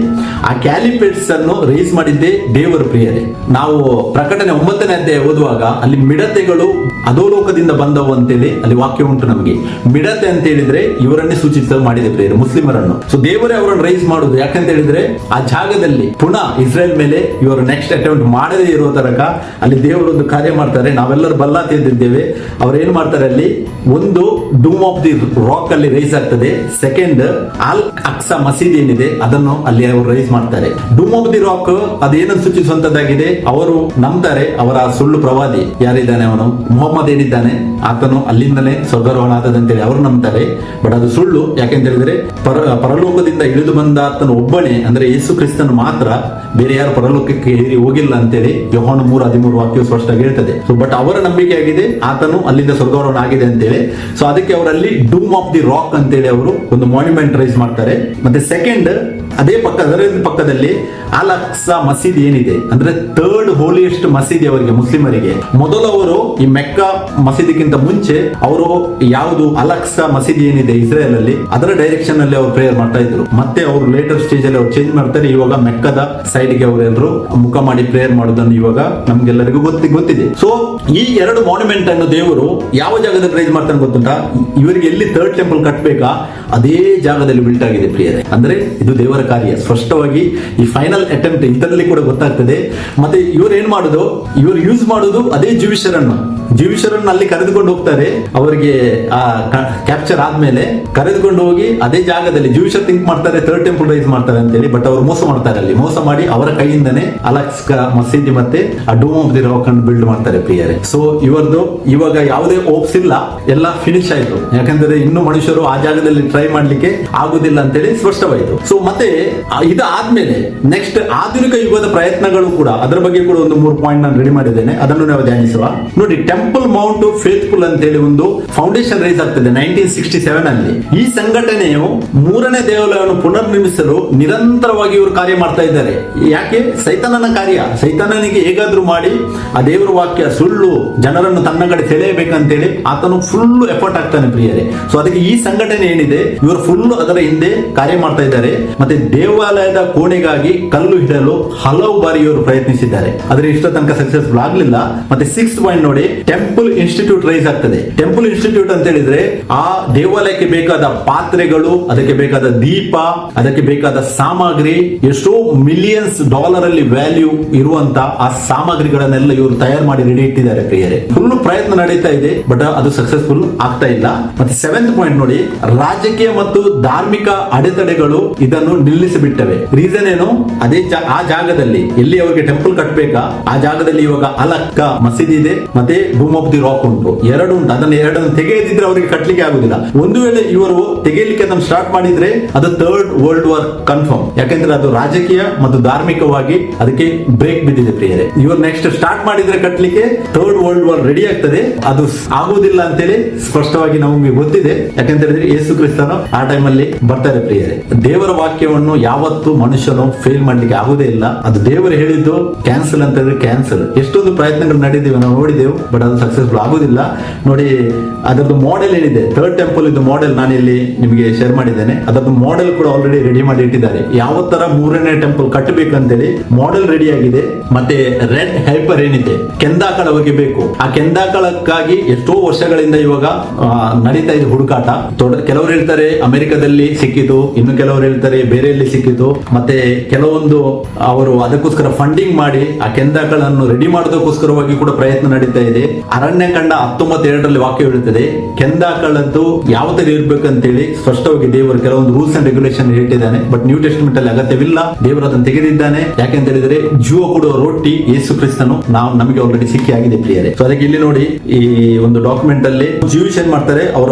ಆ ಕ್ಯಾಲಿಫೇಟ್ಸ್ ಅನ್ನು ರೇಸ್ ಮಾಡಿದ್ದೇ ದೇವರ ಪ್ರಿಯರೇ. ನಾವು ಪ್ರಕಟಣೆ ಒಂಬತ್ತನೇ ಅಧ್ಯಾಯ ಓದುವಾಗ ಅಲ್ಲಿ ಮಿಡತೆಗಳು ಅಧೋಲೋಕದಿಂದ ಬಂದವು ಅಂತೇಳಿ ಅಲ್ಲಿ ವಾಕ್ಯ ಉಂಟು ನಮಗೆ. ಮಿಡತೆ ಅಂತ ಹೇಳಿದ್ರೆ ಇವರನ್ನೇ ಸೂಚಿತ ಮಾಡಿದೆ ಪ್ರಿಯರು, ಮುಸ್ಲಿಮರನ್ನು. ಸೊ ದೇವರೇ ಅವರನ್ನು ರೈಸ್ ಮಾಡುದು. ಯಾಕಂತ ಹೇಳಿದ್ರೆ ಆ ಜಾಗದಲ್ಲಿ ಪುನಃ ಇಸ್ರೇಲ್ ಮೇಲೆ ಇವರು ನೆಕ್ಸ್ಟ್ ಅಟೆಂಪ್ಟ್ ಮಾಡದೇ ಇರೋ ತನಕ ಅಲ್ಲಿ ದೇವರೊಂದು ಕಾರ್ಯ ಮಾಡ್ತಾರೆ. ನಾವೆಲ್ಲರೂ ಬಲ್ಲ ತಿದ್ದಿದ್ದೇವೆ ಅವ್ರು ಏನ್ ಮಾಡ್ತಾರೆ ಅಲ್ಲಿ? ಒಂದು ಡೂಮ್ ಆಫ್ ದಿ ರಾಕ್ ಅಲ್ಲಿ ರೈಸ್ ಆಗ್ತದೆ. ಸೆಕೆಂಡ್ ಅಲ್ ಅಕ್ಸಾ ಮಸೀದಿ ಏನಿದೆ, ಅದನ್ನು ಅಲ್ಲಿ ಅವರು ರೈಸ್ ಮಾಡ್ತಾರೆ. ಡೂಮ್ ಆಫ್ ದಿ ರಾಕ್ ಅದೇನನ್ನು ಸೂಚಿಸುವಂತದ್ದಾಗಿದೆ? ಅವರು ನಂಬ್ತಾರೆ, ಅವರ ಸುಳ್ಳು ಪ್ರವಾದಿ. ಯಾರಿದ್ದಾನೆ ಅವನು? ಮೊಹಮ್ಮದ್ ಏನಿದ್ದಾನೆ? ಆತನು ಅಲ್ಲಿಂದಲೇ ಸ್ವರ್ಗಾರೋಹಣ ಆದದಂತೇಳಿ ಅವರು ನಂಬ್ತಾರೆ. ಬಟ್ ಅದು ಸುಳ್ಳು. ಯಾಕೆಂತ ಹೇಳಿದ್ರೆ, ಪರ, ಪರಲೋಕದಿಂದ ಇಳಿದು ಬಂದ ಆತನ ಒಬ್ಬನೇ, ಅಂದ್ರೆ ಯೇಸು ಕ್ರಿಸ್ತನು ಮಾತ್ರ ಬೇರೆ ಯಾರು ಪರಲೋಕಕ್ಕೆ ಏರಿ ಹೋಗಿಲ್ಲ ಅಂತೇಳಿ ಯೋಹಾನ ಮೂರು ಹದಿಮೂರು ವಾಕ್ಯ ಸ್ಪಷ್ಟವಾಗಿ ಹೇಳ್ತದೆ. ಸೊ ಬಟ್ ಅವರ ನಂಬಿಕೆ ಆಗಿದೆ, ಆತನು ಅಲ್ಲಿಂದ ಸ್ವರ್ಗಾರೋಹಣ ಆಗಿದೆ ಅಂತೇಳಿ. ಸೊ ಅದಕ್ಕೆ ಅವರಲ್ಲಿ ಡೂಮ್ ಆಫ್ ದಿ ರಾಕ್ ಅಂತೇಳಿ ಅವರು ಒಂದು ಮಾನ್ಯುಮೆಂಟ್ ರೈಸ್ ಮಾಡ್ತಾರೆ. ಮತ್ತೆ ಸೆಕೆಂಡ್ ಅದೇ ಪಕ್ಕ ಅದರ ಪಕ್ಕದಲ್ಲಿ ಅಲ್ ಅಕ್ಸಾ ಮಸೀದಿ ಏನಿದೆ? ಅಂದ್ರೆ ಥರ್ಡ್ ಹೋಲಿಯೆಸ್ಟ್ ಮಸೀದಿ ಅವರಿಗೆ, ಮುಸ್ಲಿಮರಿಗೆ. ಮೊದಲು ಅವರು ಈ ಮೆಕ್ಕ ಮಸೀದಿಗಿಂತ ಮುಂಚೆ ಅವರು ಯಾವುದು ಅಲ್ ಅಕ್ಸಾ ಮಸೀದಿ ಏನಿದೆ ಇಸ್ರೇಲ್ ಅಲ್ಲಿ ಅದರ ಡೈರೆಕ್ಷನ್ ಅಲ್ಲಿ ಅವರು ಪ್ರೇಯರ್ ಮಾಡ್ತಾ ಇದ್ರು. ಮತ್ತೆ ಅವರು ಲೇಟರ್ ಸ್ಟೇಜ್ ಅಲ್ಲಿ ಅವ್ರು ಚೇಂಜ್ ಮಾಡ್ತಾರೆ, ಇವಾಗ ಮೆಕ್ಕದ ಸೈಡ್ಗೆ ಅವರೆಲ್ಲರೂ ಮುಖ ಮಾಡಿ ಪ್ರೇಯರ್ ಮಾಡೋದನ್ನು ಇವಾಗ ನಮ್ಗೆಲ್ಲರಿಗೂ ಗೊತ್ತಿ, ಗೊತ್ತಿದೆ. ಸೊ ಈ ಎರಡು ಮಾನ್ಯುಮೆಂಟ್ ಅನ್ನು ದೇವರು ಯಾವ ಜಾಗದಲ್ಲಿ ರೈಸ್ ಮಾಡ್ತಾನೆ ಗೊತ್ತುಂಟಾ? ಇವರಿಗೆ ಎಲ್ಲಿ ಥರ್ಡ್ ಟೆಂಪಲ್ ಕಟ್ಟಬೇಕಾ ಅದೇ ಜಾಗದಲ್ಲಿ ಬಿಲ್ಟ್ ಆಗಿದೆ ಪ್ರಿಯರೇ. ಅಂದ್ರೆ ಇದು ದೇವರ ಕಾರ್ಯ. ಸ್ಪಷ್ಟವಾಗಿ ಈ ಫೈನಲ್ ಅಟೆಂಪ್ಟ್ ಇದರಲ್ಲಿ ಕೂಡ ಗೊತ್ತಾಗ್ತದೆ. ಮತ್ತೆ ಇವ್ರು ಏನ್ ಮಾಡುದು? ಇವರು ಯೂಸ್ ಮಾಡುದು ಅದೇ ಜೀವಿಷರನ್ನು ಜೀವಿಷರನ್ನು ಅಲ್ಲಿ ಕರೆದುಕೊಂಡು ಹೋಗ್ತಾರೆ. ಅವರಿಗೆ ಆ ಕ್ಯಾಪ್ಚರ್ ಆದ್ಮೇಲೆ ಕರೆದುಕೊಂಡು ಹೋಗಿ ಅದೇ ಜಾಗದಲ್ಲಿ ಜೀವಿಷರ್ ಥಿಂಕ್ ಮಾಡ್ತಾರೆ ಥರ್ಡ್ ಟೆಂಪಲ್ ರೈಸ್ ಮಾಡ್ತಾರೆ ಅಂತೇಳಿ ಬಟ್ ಅವರು ಮೋಸ ಮಾಡ್ತಾರೆ ಅಲ್ಲಿ. ಮೋಸ ಮಾಡಿ ಅವರ ಕೈಯಿಂದನೇ ಅಲಕ್ಸ್ಕ, ಮಸೀದಿ ಮತ್ತೆ ಆ ಡೂಮ್ ಆಫ್ ದಿ ರಾಕ್ ಅನ್ನು ಬಿಲ್ಡ್ ಮಾಡ್ತಾರೆ ಪ್ರಿಯರೇ. ಸೊ ಇವರದು ಇವಾಗ ಯಾವುದೇ ಓಪ್ಸ್ ಇಲ್ಲ. ಎಲ್ಲ ಫಿನಿಶ್ ಆಯ್ತು. ಯಾಕಂದ್ರೆ ಇನ್ನು ಮನುಷ್ಯರು ಆ ಜಾಗದಲ್ಲಿ ಟ್ರೈ ಮಾಡ್ಲಿಕ್ಕೆ ಆಗುದಿಲ್ಲ ಅಂತೇಳಿ ಸ್ಪಷ್ಟವಾಯಿತು. ಸೊ ಮತ್ತೆ ಆ, ಇದಾದ್ಮೇಲೆ ನೆಕ್ಸ್ಟ್ ಆಧುನಿಕ ಯುಗದ ಪ್ರಯತ್ನಗಳು ಕೂಡ, ಅದರ ಬಗ್ಗೆ ಕೂಡ ಒಂದು ಮೂರು ಪಾಯಿಂಟ್ ನಾನು ರೆಡಿ ಮಾಡಿದ್ದೇನೆ. ಅದನ್ನು ನಾವು ಧ್ಯಾನಿಸುವ. ನೋಡಿ ಟೆಂಪಲ್ ಮೌಂಟ್ ಫೇತ್ಫುಲ್ ಅಂತೇಳಿ ಒಂದು ಫೌಂಡೇಶನ್ ರೈಸ್ ಆಗ್ತದೆ ನೈನ್ಟೀನ್ ಸಿಕ್ಸ್ಟಿ ಸೆವೆನ್ ಅಲ್ಲಿ. ಈ ಸಂಘಟನೆಯು ಮೂರನೇ ದೇವಾಲಯವನ್ನು ಪುನರ್ನಿರ್ಮಿಸಲು ನಿರಂತರವಾಗಿ ಇವರು ಕಾರ್ಯ ಮಾಡ್ತಾ ಇದ್ದಾರೆ. ಯಾಕೆ? ಸೈತಾನನ ಕಾರ್ಯ. ಸೈತಾನನಿಗೆ ಹೇಗಾದ್ರೂ ಮಾಡಿ, ಆ ದೇವರ ವಾಕ್ಯ ಸುಳ್ಳು, ಜನರನ್ನು ತನ್ನ ಕಡೆ ಸೆಳೆಯಬೇಕಂತೇಳಿ ಆತನು ಫುಲ್ ಎಫರ್ಟ್ ಆಗ್ತಾನೆ ಪ್ರಿಯರೇ. ಸೊ ಅದಕ್ಕೆ ಈ ಸಂಘಟನೆ ಏನಿದೆ? ಇವರು ಫುಲ್ ಅದರ ಹಿಂದೆ ಕಾರ್ಯ ಮಾಡ್ತಾ ಇದ್ದಾರೆ. ಮತ್ತೆ ದೇವಾಲಯದ ಕೋಣೆಗಾಗಿ ಕಲ್ಲು ಹಿಡಲು ಹಲವು ಬಾರಿ ಇವರು ಪ್ರಯತ್ನಿಸಿದ್ದಾರೆ. ಆದ್ರೆ ಇಷ್ಟ ತನಕ ಸಕ್ಸಸ್ಫುಲ್ ಆಗ್ಲಿಲ್ಲ. ಮತ್ತೆ ಸಿಕ್ಸ್ ಪಾಯಿಂಟ್ ನೋಡಿ ಟೆಂಪಲ್ ಇನ್ಸ್ಟಿಟ್ಯೂಟ್ ರೈಸ್ ಆಗ್ತದೆ. ಟೆಂಪಲ್ ಇನ್ಸ್ಟಿಟ್ಯೂಟ್ ಅಂತ ಹೇಳಿದ್ರೆ ಆ ದೇವಾಲಯಕ್ಕೆ ಬೇಕಾದ ಪಾತ್ರೆಗಳು, ಅದಕ್ಕೆ ಬೇಕಾದ ದೀಪ, ಅದಕ್ಕೆ ಬೇಕಾದ ಸಾಮಗ್ರಿ, ಎಷ್ಟೋ ಮಿಲಿಯನ್ಸ್ ಡಾಲರ್ ಅಲ್ಲಿ ವ್ಯಾಲ್ಯೂ ಇರುವಂತ ಆ ಸಾಮಗ್ರಿಗಳನ್ನೆಲ್ಲ ಇವರು ತಯಾರು ಮಾಡಿ ರೆಡಿ ಇಟ್ಟಿದ್ದಾರೆ ಪ್ರಿಯರೇ. ಫುಲ್ ಪ್ರಯತ್ನ ನಡೀತಾ ಇದೆ ಬಟ್ ಅದು ಸಕ್ಸಸ್ಫುಲ್ ಆಗ್ತಾ ಇಲ್ಲ. ಮತ್ತೆ ಸೆವೆಂತ್ ಪಾಯಿಂಟ್ ನೋಡಿ, ರಾಜಕೀಯ ಮತ್ತು ಧಾರ್ಮಿಕ ಅಡೆತಡೆಗಳು ಇದನ್ನು ನಿಲ್ಲಿಸಿಬಿಟ್ಟವೆ. ರೀಸನ್ ಏನು? ಅದೇ ಆ ಜಾಗದಲ್ಲಿ ಎಲ್ಲಿ ಅವರಿಗೆ ಟೆಂಪಲ್ ಕಟ್ಟಬೇಕಾ ಆ ಜಾಗದಲ್ಲಿ ಇವಾಗ ಅಲಕ್ಕ ಮಸೀದಿ ಇದೆ, ಮತ್ತೆ ಡೂಮ್ ಆಫ್ ದಿ ರಾಕ್ ಉಂಟು. ಎರಡು ಉಂಟು. ಅದನ್ನ ಎರಡನ್ನು ತೆಗೆಯದಿದ್ರೆ ಅವರಿಗೆ ಕಟ್ಲಿಕ್ಕೆ ಆಗುದಿಲ್ಲ. ಒಂದು ವೇಳೆ ಇವರು ತೆಗೆಯಲಿಕ್ಕೆ ಅದನ್ನು ಸ್ಟಾರ್ಟ್ ಮಾಡಿದ್ರೆ ಅದು ಥರ್ಡ್ ವರ್ಲ್ಡ್ ವಾರ್ ಕನ್ಫರ್ಮ್ ಯಾಕಂದ್ರೆ ಅದು ರಾಜಕೀಯ ಮತ್ತು ಧಾರ್ಮಿಕವಾಗಿ ಅದಕ್ಕೆ ಬ್ರೇಕ್ ಬಿದ್ದಿದೆ ಪ್ರಿಯರೇ. ಇವರು ನೆಕ್ಸ್ಟ್ ಸ್ಟಾರ್ಟ್ ಮಾಡಿದ್ರೆ ಕಟ್ಲಿಕ್ಕೆ ಥರ್ಡ್ ವರ್ಲ್ಡ್ ವಾರ್ ರೆಡಿ ಆಗ್ತದೆ. ಅದು ಆಗುವುದಿಲ್ಲ ಅಂತೇಳಿ ಸ್ಪಷ್ಟವಾಗಿ ನಮಗೆ ಗೊತ್ತಿದೆ. ಯಾಕಂತ ಹೇಳಿದ್ರೆ ಯೇಸು ಕ್ರಿಸ್ತನು ಆ ಟೈಮಲ್ಲಿ ಬರ್ತಾರೆ ಪ್ರಿಯರೇ. ದೇವರ ವಾಕ್ಯವನ್ನು ಅನ್ನು ಯಾವತ್ತು ಮನುಷ್ಯನು ಫೇಲ್ ಮಾಡ್ಲಿಕ್ಕೆ ಆಗುದೇ ಇಲ್ಲ. ಅದು ದೇವರು ಹೇಳಿದ್ದು ಕ್ಯಾನ್ಸಲ್ ಅಂತ ಹೇಳಿದ್ರೆ ಕ್ಯಾನ್ಸಲ್ ಎಷ್ಟೊಂದು ಪ್ರಯತ್ನಗಳು ನಡೆದಿವೆ, ನಾವು ನೋಡಿದೆವು ಬಟ್ ಅದು ಸಕ್ಸಸ್ಫುಲ್ ಆಗುದಿಲ್ಲ. ನೋಡಿ ಅದರದ್ದು ಮಾಡೆಲ್ ಏನಿದೆ. ಥರ್ಡ್ ಟೆಂಪಲ್ ಇದು ಮಾಡೆಲ್ ನಾನು ಇಲ್ಲಿ ನಿಮಗೆ ಶೇರ್ ಮಾಡಿದ್ದೇನೆ. ಅದರದ್ದು ಮಾಡೆಲ್ ಕೂಡ ಆಲ್ರೆಡಿ ರೆಡಿ ಮಾಡಿ ಇಟ್ಟಿದ್ದಾರೆ. ಯಾವ ತರ ಮೂರನೇ ಟೆಂಪಲ್ ಕಟ್ಟಬೇಕಂತೇಳಿ ಮಾಡೆಲ್ ರೆಡಿ ಆಗಿದೆ. ಮತ್ತೆ ರೆಡ್ ಹೈಪರ್ ಏನಿದೆ? ಕೆಂದಾಕಳ ಬೇಕು ಆ ಕೆಂದಾಕಳಕ್ಕಾಗಿ ಎಷ್ಟೋ ವರ್ಷಗಳಿಂದ ಇವಾಗ ನಡೀತಾ ಇದೆ ಹುಡುಕಾಟ. ಕೆಲವರು ಹೇಳ್ತಾರೆ ಅಮೆರಿಕದಲ್ಲಿ ಸಿಕ್ಕಿತು ಇನ್ನು ಕೆಲವರು ಹೇಳ್ತಾರೆ ಬೇರೆಯಲ್ಲಿ ಸಿಕ್ಕಿತು ಮತ್ತೆ ಕೆಲವೊಂದು ಅವರು ಅದಕ್ಕೋಸ್ಕರ ಫಂಡಿಂಗ್ ಮಾಡಿ ಆ ಕೆಂದಾಕಳನ್ನು ರೆಡಿ ಮಾಡೋದಕ್ಕೋಸ್ಕರವಾಗಿ ಕೂಡ ಪ್ರಯತ್ನ ನಡೀತಾ ಇದೆ. ಅರಣ್ಯ ಕಂಡ ಹತ್ತೊಂಬತ್ತೆರಡರಲ್ಲಿ ವಾಕ್ಯ ಹೇಳುತ್ತದೆ, ಕೆಂದಾಕಳದ್ದು ಯಾವ ತರ ಇರ್ಬೇಕಂತೇಳಿ ಸ್ಪಷ್ಟವಾಗಿ ದೇವರು ಕೆಲವೊಂದು ರೂಲ್ಸ್ ಅಂಡ್ ರೆಗ್ಯುಲೇಷನ್ ಹೇಳಿದ್ದಾನೆ ಬಟ್ ನ್ಯೂ ಟೆಸ್ಟ್ಮೆಂಟ್ ಅಲ್ಲಿ ಅಗತ್ಯವಿಲ್ಲ. ದೇವರು ಅದನ್ನು ತೆಗೆದಿದ್ದಾನೆ. ಯಾಕೆಂತ ಹೇಳಿದ್ರೆ, ಜೀವ ಕೊಡುವ ರೊಟ್ಟಿ ಯೇಸು ಕ್ರಿಸ್ತನು ನಾವು ನಮಗೆ ಆಲ್ರೆಡಿ ಸಿಕ್ಕಿ ಆಗಿದೆ ಪ್ರಿಯರೇ. ಸೊ ಅದಕ್ಕೆ ಇಲ್ಲಿ ನೋಡಿ ಈ ಒಂದು ಡಾಕ್ಯುಮೆಂಟ್ ಅಲ್ಲಿ ಜೀವಿಸ್ ಏನ್ ಮಾಡ್ತಾರೆ, ಅವರ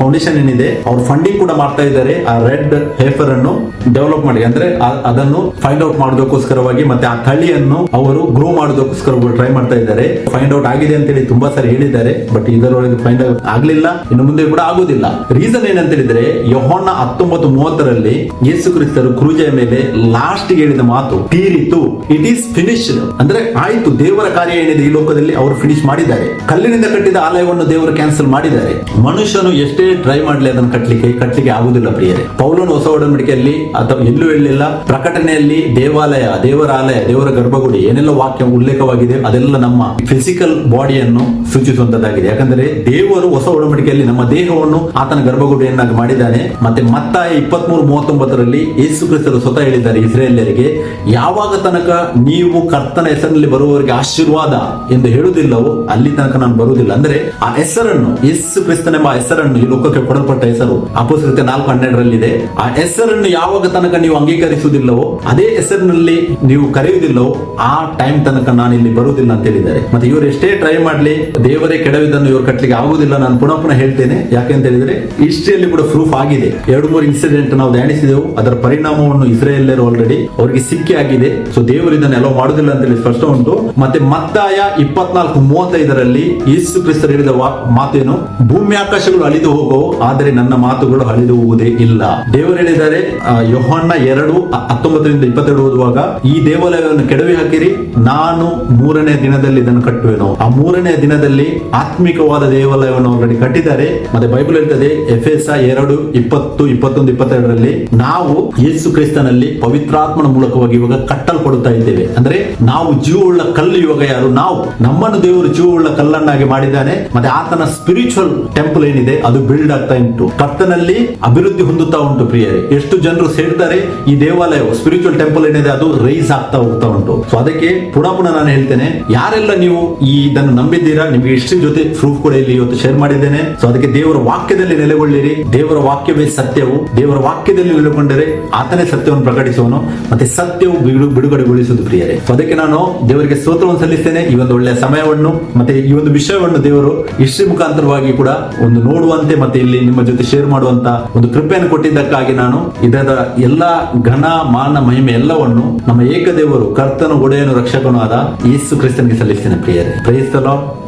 ಫೌಂಡೇಶನ್ ಏನಿದೆ, ಅವ್ರು ಫಂಡಿಂಗ್ ಕೂಡ ಮಾಡ್ತಾ ಇದ್ದಾರೆ, ಆ ರೆಡ್ ಹೇಫರ್ ಅನ್ನು ಡೆವಲಪ್ ಮಾಡಿ. ಅಂದ್ರೆ ಅದನ್ನು ಫೈಂಡ್ ಔಟ್ ಮಾಡೋದಕ್ಕೋಸ್ಕರವಾಗಿ ಮತ್ತೆ ಆ ತಳಿಯನ್ನು ಅವರು ಗ್ರೋ ಮಾಡೋದಕ್ಕೋಸ್ಕರ ಟ್ರೈ ಮಾಡ್ತಾ ಇದ್ದಾರೆ. ಫೈಂಡ್ ಔಟ್ ಆಗಿದೆ ಅಂತೇಳಿ ತುಂಬಾ ಸರಿ ಹೇಳಿದ್ದಾರೆ. ಬಟ್ ಇದರೊಳಗೆ ಫೈಂಡ್ ಔಟ್ ಆಗ್ಲಿಲ್ಲ. ಇನ್ನು ಮುಂದೆ ಕೂಡ ಆಗುದಿಲ್ಲ ರೀಸನ್ ಏನಂತ ಹೇಳಿದ್ರೆ, ಯಹೋನ ಹತ್ತೊಂಬತ್ತು ಮೂವತ್ತರಲ್ಲಿ ಯೇಸು ಕ್ರಿಸ್ತರು ಕ್ರೂಜೆಯ ಮೇಲೆ ಲಾಸ್ಟ್ ಹೇಳಿದ ಮಾತು ತೀರಿತು. ಇಟ್ ಈಸ್ ಫಿನಿಶ್ಡ್ ಅಂದ್ರೆ ಆಯ್ತು, ದೇವರ ಕಾರ್ಯ ಏನಿದೆ ಈ ಲೋಕದಲ್ಲಿ ಅವರು ಫಿನಿಶ್ ಮಾಡಿದ್ದಾರೆ. ಕಲ್ಲಿನಿಂದ ಕಟ್ಟಿದ ಆಲಯವನ್ನು ದೇವರು ಕ್ಯಾನ್ಸಲ್ ಮಾಡಿದ್ದಾರೆ. ಮನುಷ್ಯನು ಎಷ್ಟೇ ಟ್ರೈ ಮಾಡಲಿ ಅದನ್ನು ಕಟ್ಟಲಿಕ್ಕೆ ಕಟ್ಟಲಿಕ್ಕೆ ಆಗುದಿಲ್ಲ ಪ್ರಿಯರೇ. ಪೌಲನ್ ಹೊಸ ಒಡಂಬಡಿಕೆಯಲ್ಲಿ ಅಥವಾ ಎಲ್ಲೂ ಹೇಳಿಲ್ಲ ಪ್ರಕಟಣೆಯಲ್ಲಿ ದೇವಾಲಯ, ದೇವರಾಲಯ, ದೇವರ ಗರ್ಭಗುಡಿ ಏನೆಲ್ಲ ವಾಕ್ಯ ಉಲ್ಲೇಖವಾಗಿದೆ, ಅದೆಲ್ಲ ನಮ್ಮ ಫಿಸಿಕಲ್ ಬಾಡಿಯನ್ನು ಸೂಚಿಸುವಂತದ್ದಾಗಿದೆ. ಯಾಕಂದ್ರೆ ದೇವರು ಹೊಸ ಒಡಂಬಡಿಕೆಯಲ್ಲಿ ನಮ್ಮ ದೇಹವನ್ನು ಆತನ ಗರ್ಭಗುಡಿಯನ್ನಾಗಿ ಮಾಡಿದ್ದಾನೆ. ಮತ್ತೆ ಮತ್ತಾಯ ಇಪ್ಪತ್ಮೂರು ಮೂವತ್ತೊಂಬತ್ತರಲ್ಲಿ ಯೇಸು ಕ್ರಿಸ್ತರು ಸ್ವತಃ ಹೇಳಿದ್ದಾರೆ ಇಸ್ರೇಲಿಯರಿಗೆ ಯಾವಾಗ ತನಕ ನೀವು ಕರ್ತನ ಹೆಸರಿನಲ್ಲಿ ಬರುವವರಿಗೆ ಆಶೀರ್ವಾದ ಎಂದು ಹೇಳುವುದಿಲ್ಲವೋ ಅಲ್ಲಿ ತನಕ ನಾನು ಬರುವುದಿಲ್ಲ. ಅಂದ್ರೆ ಆ ಹೆಸರನ್ನು, ಯೇಸು ಕ್ರಿಸ್ತನೆಂಬ ಹೆಸರನ್ನು, ಈ ಲೋಕಕ್ಕೆ ಕೊಡಲ್ಪಟ್ಟ ಹೆಸರು ಅಪೋಸೃತ್ಯ ನಾಲ್ಕು ಹನ್ನೆರಡರಲ್ಲಿದೆ. ಆ ಹೆಸರನ್ನು ಯಾವಾಗ ತನಕ ನೀವು ಅಂಗೀಕರಿಸುವುದಿಲ್ಲವೋ, ಅದೇ ಹೆಸರಿನಲ್ಲಿ ನೀವು ಕರೆಯುವುದಿಲ್ಲವೋ, ಆ ಟೈಮ್ ತನಕ ನಾನು ಇಲ್ಲಿ ಬರುವುದಿಲ್ಲ ಅಂತ ಹೇಳಿದ್ದಾರೆ. ಮತ್ತೆ ಇವರು ಎಷ್ಟೇ ಟ್ರೈ ಮಾಡ್ಲಿ, ದೇವರೇ ಕೆಡವಿದ್ದನ್ನು ಇವರು ಕಟ್ಟಲಿಕ್ಕೆ ಆಗುದಿಲ್ಲ ನಾನು ಪುನಃ ಪುನಃ ಹೇಳ್ತೇನೆ. ಯಾಕೆಂತ ಹೇಳಿದ್ರೆ ಹಿಸ್ಟ್ರಿಯಲ್ಲಿ ಕೂಡ ಪ್ರೂಫ್ ಆಗಿದೆ. ಎರಡು ಮೂರು ಇನ್ಸಿಡೆಂಟ್ ನಾವು ಧ್ಯಾನಿಸಿದೆವು. ಅದರ ಪರಿಣಾಮವನ್ನು ಇಸ್ರೇಲ್ ಆಲ್ರೆಡಿ ಅವರಿಗೆ ಸಿಕ್ಕಿ ಆಗಿದೆ. ಸೊ ದೇವರು ಇದನ್ನು ಎಲ್ಲೋ ಮಾಡುದಿಲ್ಲ ಅಂತ ಹೇಳಿ ಸ್ಪಷ್ಟ ಉಂಟು. ಮತ್ತೆ ಮತ್ತಾಯ ಇಪ್ಪತ್ನಾಲ್ಕು ಮೂವತ್ತೈದರಲ್ಲಿ ಯೇಸು ಕ್ರಿಸ್ತರು ಹೇಳಿದ ಮಾತೇನು? ಭೂಮಿ ಆಕಾಶಗಳು ಅಳಿದು ಹೋಗೋ, ಆದರೆ ನನ್ನ ಮಾತುಗಳು ಅಳಿದು ಹೋಗುವುದೇ ಇಲ್ಲ. ದೇವರು ಹೇಳಿದ್ದಾರೆ ಆ, ಯೋಹಾನ ಎರಡು ಹತ್ತೊಂಬತ್ತರಿಂದ ಇಪ್ಪತ್ತೆರಡು ಓದುವಾಗ ಈ ದೇವಾಲಯವನ್ನು ಕೆಡವಿ ಹಾಕಿರಿ ನಾನು ಮೂರನೇ ದಿನದಲ್ಲಿ ಇದನ್ನು ಕಟ್ಟುವೆನು. ಆ ಮೂರನೇ ದಿನದಲ್ಲಿ ಆತ್ಮಿಕವಾದ ದೇವಾಲಯವನ್ನು ಆಲ್ರೆಡಿ ಕಟ್ಟಿದ್ದಾರೆ. ಮತ್ತೆ ಬೈಬಲ್ ಹೇಳ್ತದೆ ಎಸ್ ಎರಡು ಇಪ್ಪತ್ತು ಇಪ್ಪತ್ತೊಂದು ಇಪ್ಪತ್ತೆರಡರಲ್ಲಿ ನಾವು ಯೇಸು ಕ್ರಿಸ್ತನಲ್ಲಿ ಪವಿತ್ರಾತ್ಮನ ಮೂಲಕವಾಗಿ ಇವಾಗ ಕಟ್ಟಲ್ಪಡುತ್ತಾ ಇದ್ದೇವೆ. ಅಂದ್ರೆ ನಾವು ಜೀವವುಳ್ಳ ಕಲ್ಲು ಇವಾಗ ಯಾರು? ನಾವು. ನಮ್ಮನ್ನು ದೇವರು ಜೀವವುಳ್ಳ ಕಲ್ಲನ್ನಾಗಿ ಮಾಡಿದ್ದಾನೆ. ಮತ್ತೆ ಆತನ ಸ್ಪಿರಿಚುವಲ್ ಟೆಂಪಲ್ ಏನಿದೆ ಅದು ಬಿಲ್ಡ್ ಆಗ್ತಾ ಉಂಟು. ಕರ್ತನಲ್ಲಿ ಅಭಿವೃದ್ಧಿ ಹೊಂದುತ್ತಾ ಉಂಟು ಪ್ರಿಯರೇ. ಎಷ್ಟು ಜನರು ಸೇರ್ತಾರೆ. ಈ ದೇವಾಲಯವು ಸ್ಪಿರಿಚುವಲ್ ಟೆಂಪಲ್ ಏನಿದೆ, ಅದು ರೈಸ್ ಆಗ್ತಾ ಹೋಗ್ತಾ ಉಂಟು. ಸೊ ಅದಕ್ಕೆ ಪುನಃ ಪುನಃ ನಾನು ಹೇಳ್ತೇನೆ, ಯಾರೆಲ್ಲ ನೀವು ಈ ಇದನ್ನು ನಂಬಿದ್ದೀರಾ, ನಿಮಗೆ ಇಷ್ಟ ಜೊತೆ ಪ್ರೂಫ್ ಕೂಡ ಇಲ್ಲಿ ಇವತ್ತು ಶೇರ್ ಮಾಡಿದ್ದೇನೆ. ಸೊ ಅದಕ್ಕೆ ದೇವರ ವಾಕ್ಯದಲ್ಲಿ ನೆಲೆಗೊಳ್ಳಿರಿ. ದೇವರ ವಾಕ್ಯವೇ ಸತ್ಯವು. ದೇವರ ವಾಕ್ಯದಲ್ಲಿ ನೆಲೆಗೊಂಡರೆ ಆತನೇ ಸತ್ಯವನ್ನು ಪ್ರಕಟಿಸುವನು. ಮತ್ತೆ ಸತ್ಯವು ಬಿಡು, ಬಿಡುಗಡೆಗೊಳಿಸುವುದು ಪ್ರಿಯರೇ. ಸೊ ಅದಕ್ಕೆ ನಾನು ದೇವರಿಗೆ ಸ್ತೋತ್ರವನ್ನು ಸಲ್ಲಿಸ್ತೇನೆ. ಈ ಒಂದು ಒಳ್ಳೆಯ ಸಮಯವನ್ನು, ಮತ್ತೆ ಈ ಒಂದು ವಿಷಯವನ್ನು ದೇವರು ಇಷ್ಟ್ರಿ ಮುಖಾಂತರವಾಗಿ ಕೂಡ ಒಂದು ನೋಡುವಂತೆ, ಮತ್ತೆ ಇಲ್ಲಿ ನಿಮ್ಮ ಜೊತೆ ಶೇರ್ ಮಾಡುವಂತ ಒಂದು ಕೃಪೆಯನ್ನು ಕೊಟ್ಟಿದ್ದಕ್ಕಾಗಿ ನಾನು ಇದರ ಎಲ್ಲಾ ಘನ, ಮಾನ, ಮಹಿಮೆ ಎಲ್ಲವನ್ನು ನಮ್ಮ ಏಕದೇವರು, ಕರ್ತನು, ಒಡೆಯನು, ರಕ್ಷಕನೂ ಆದ ಯೇಸು ಕ್ರಿಸ್ತನಿಗೆ ಸಲ್ಲಿಸ್ತೇನೆ ಪ್ರಿಯರೇ. Price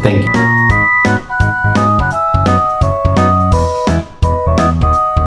thank you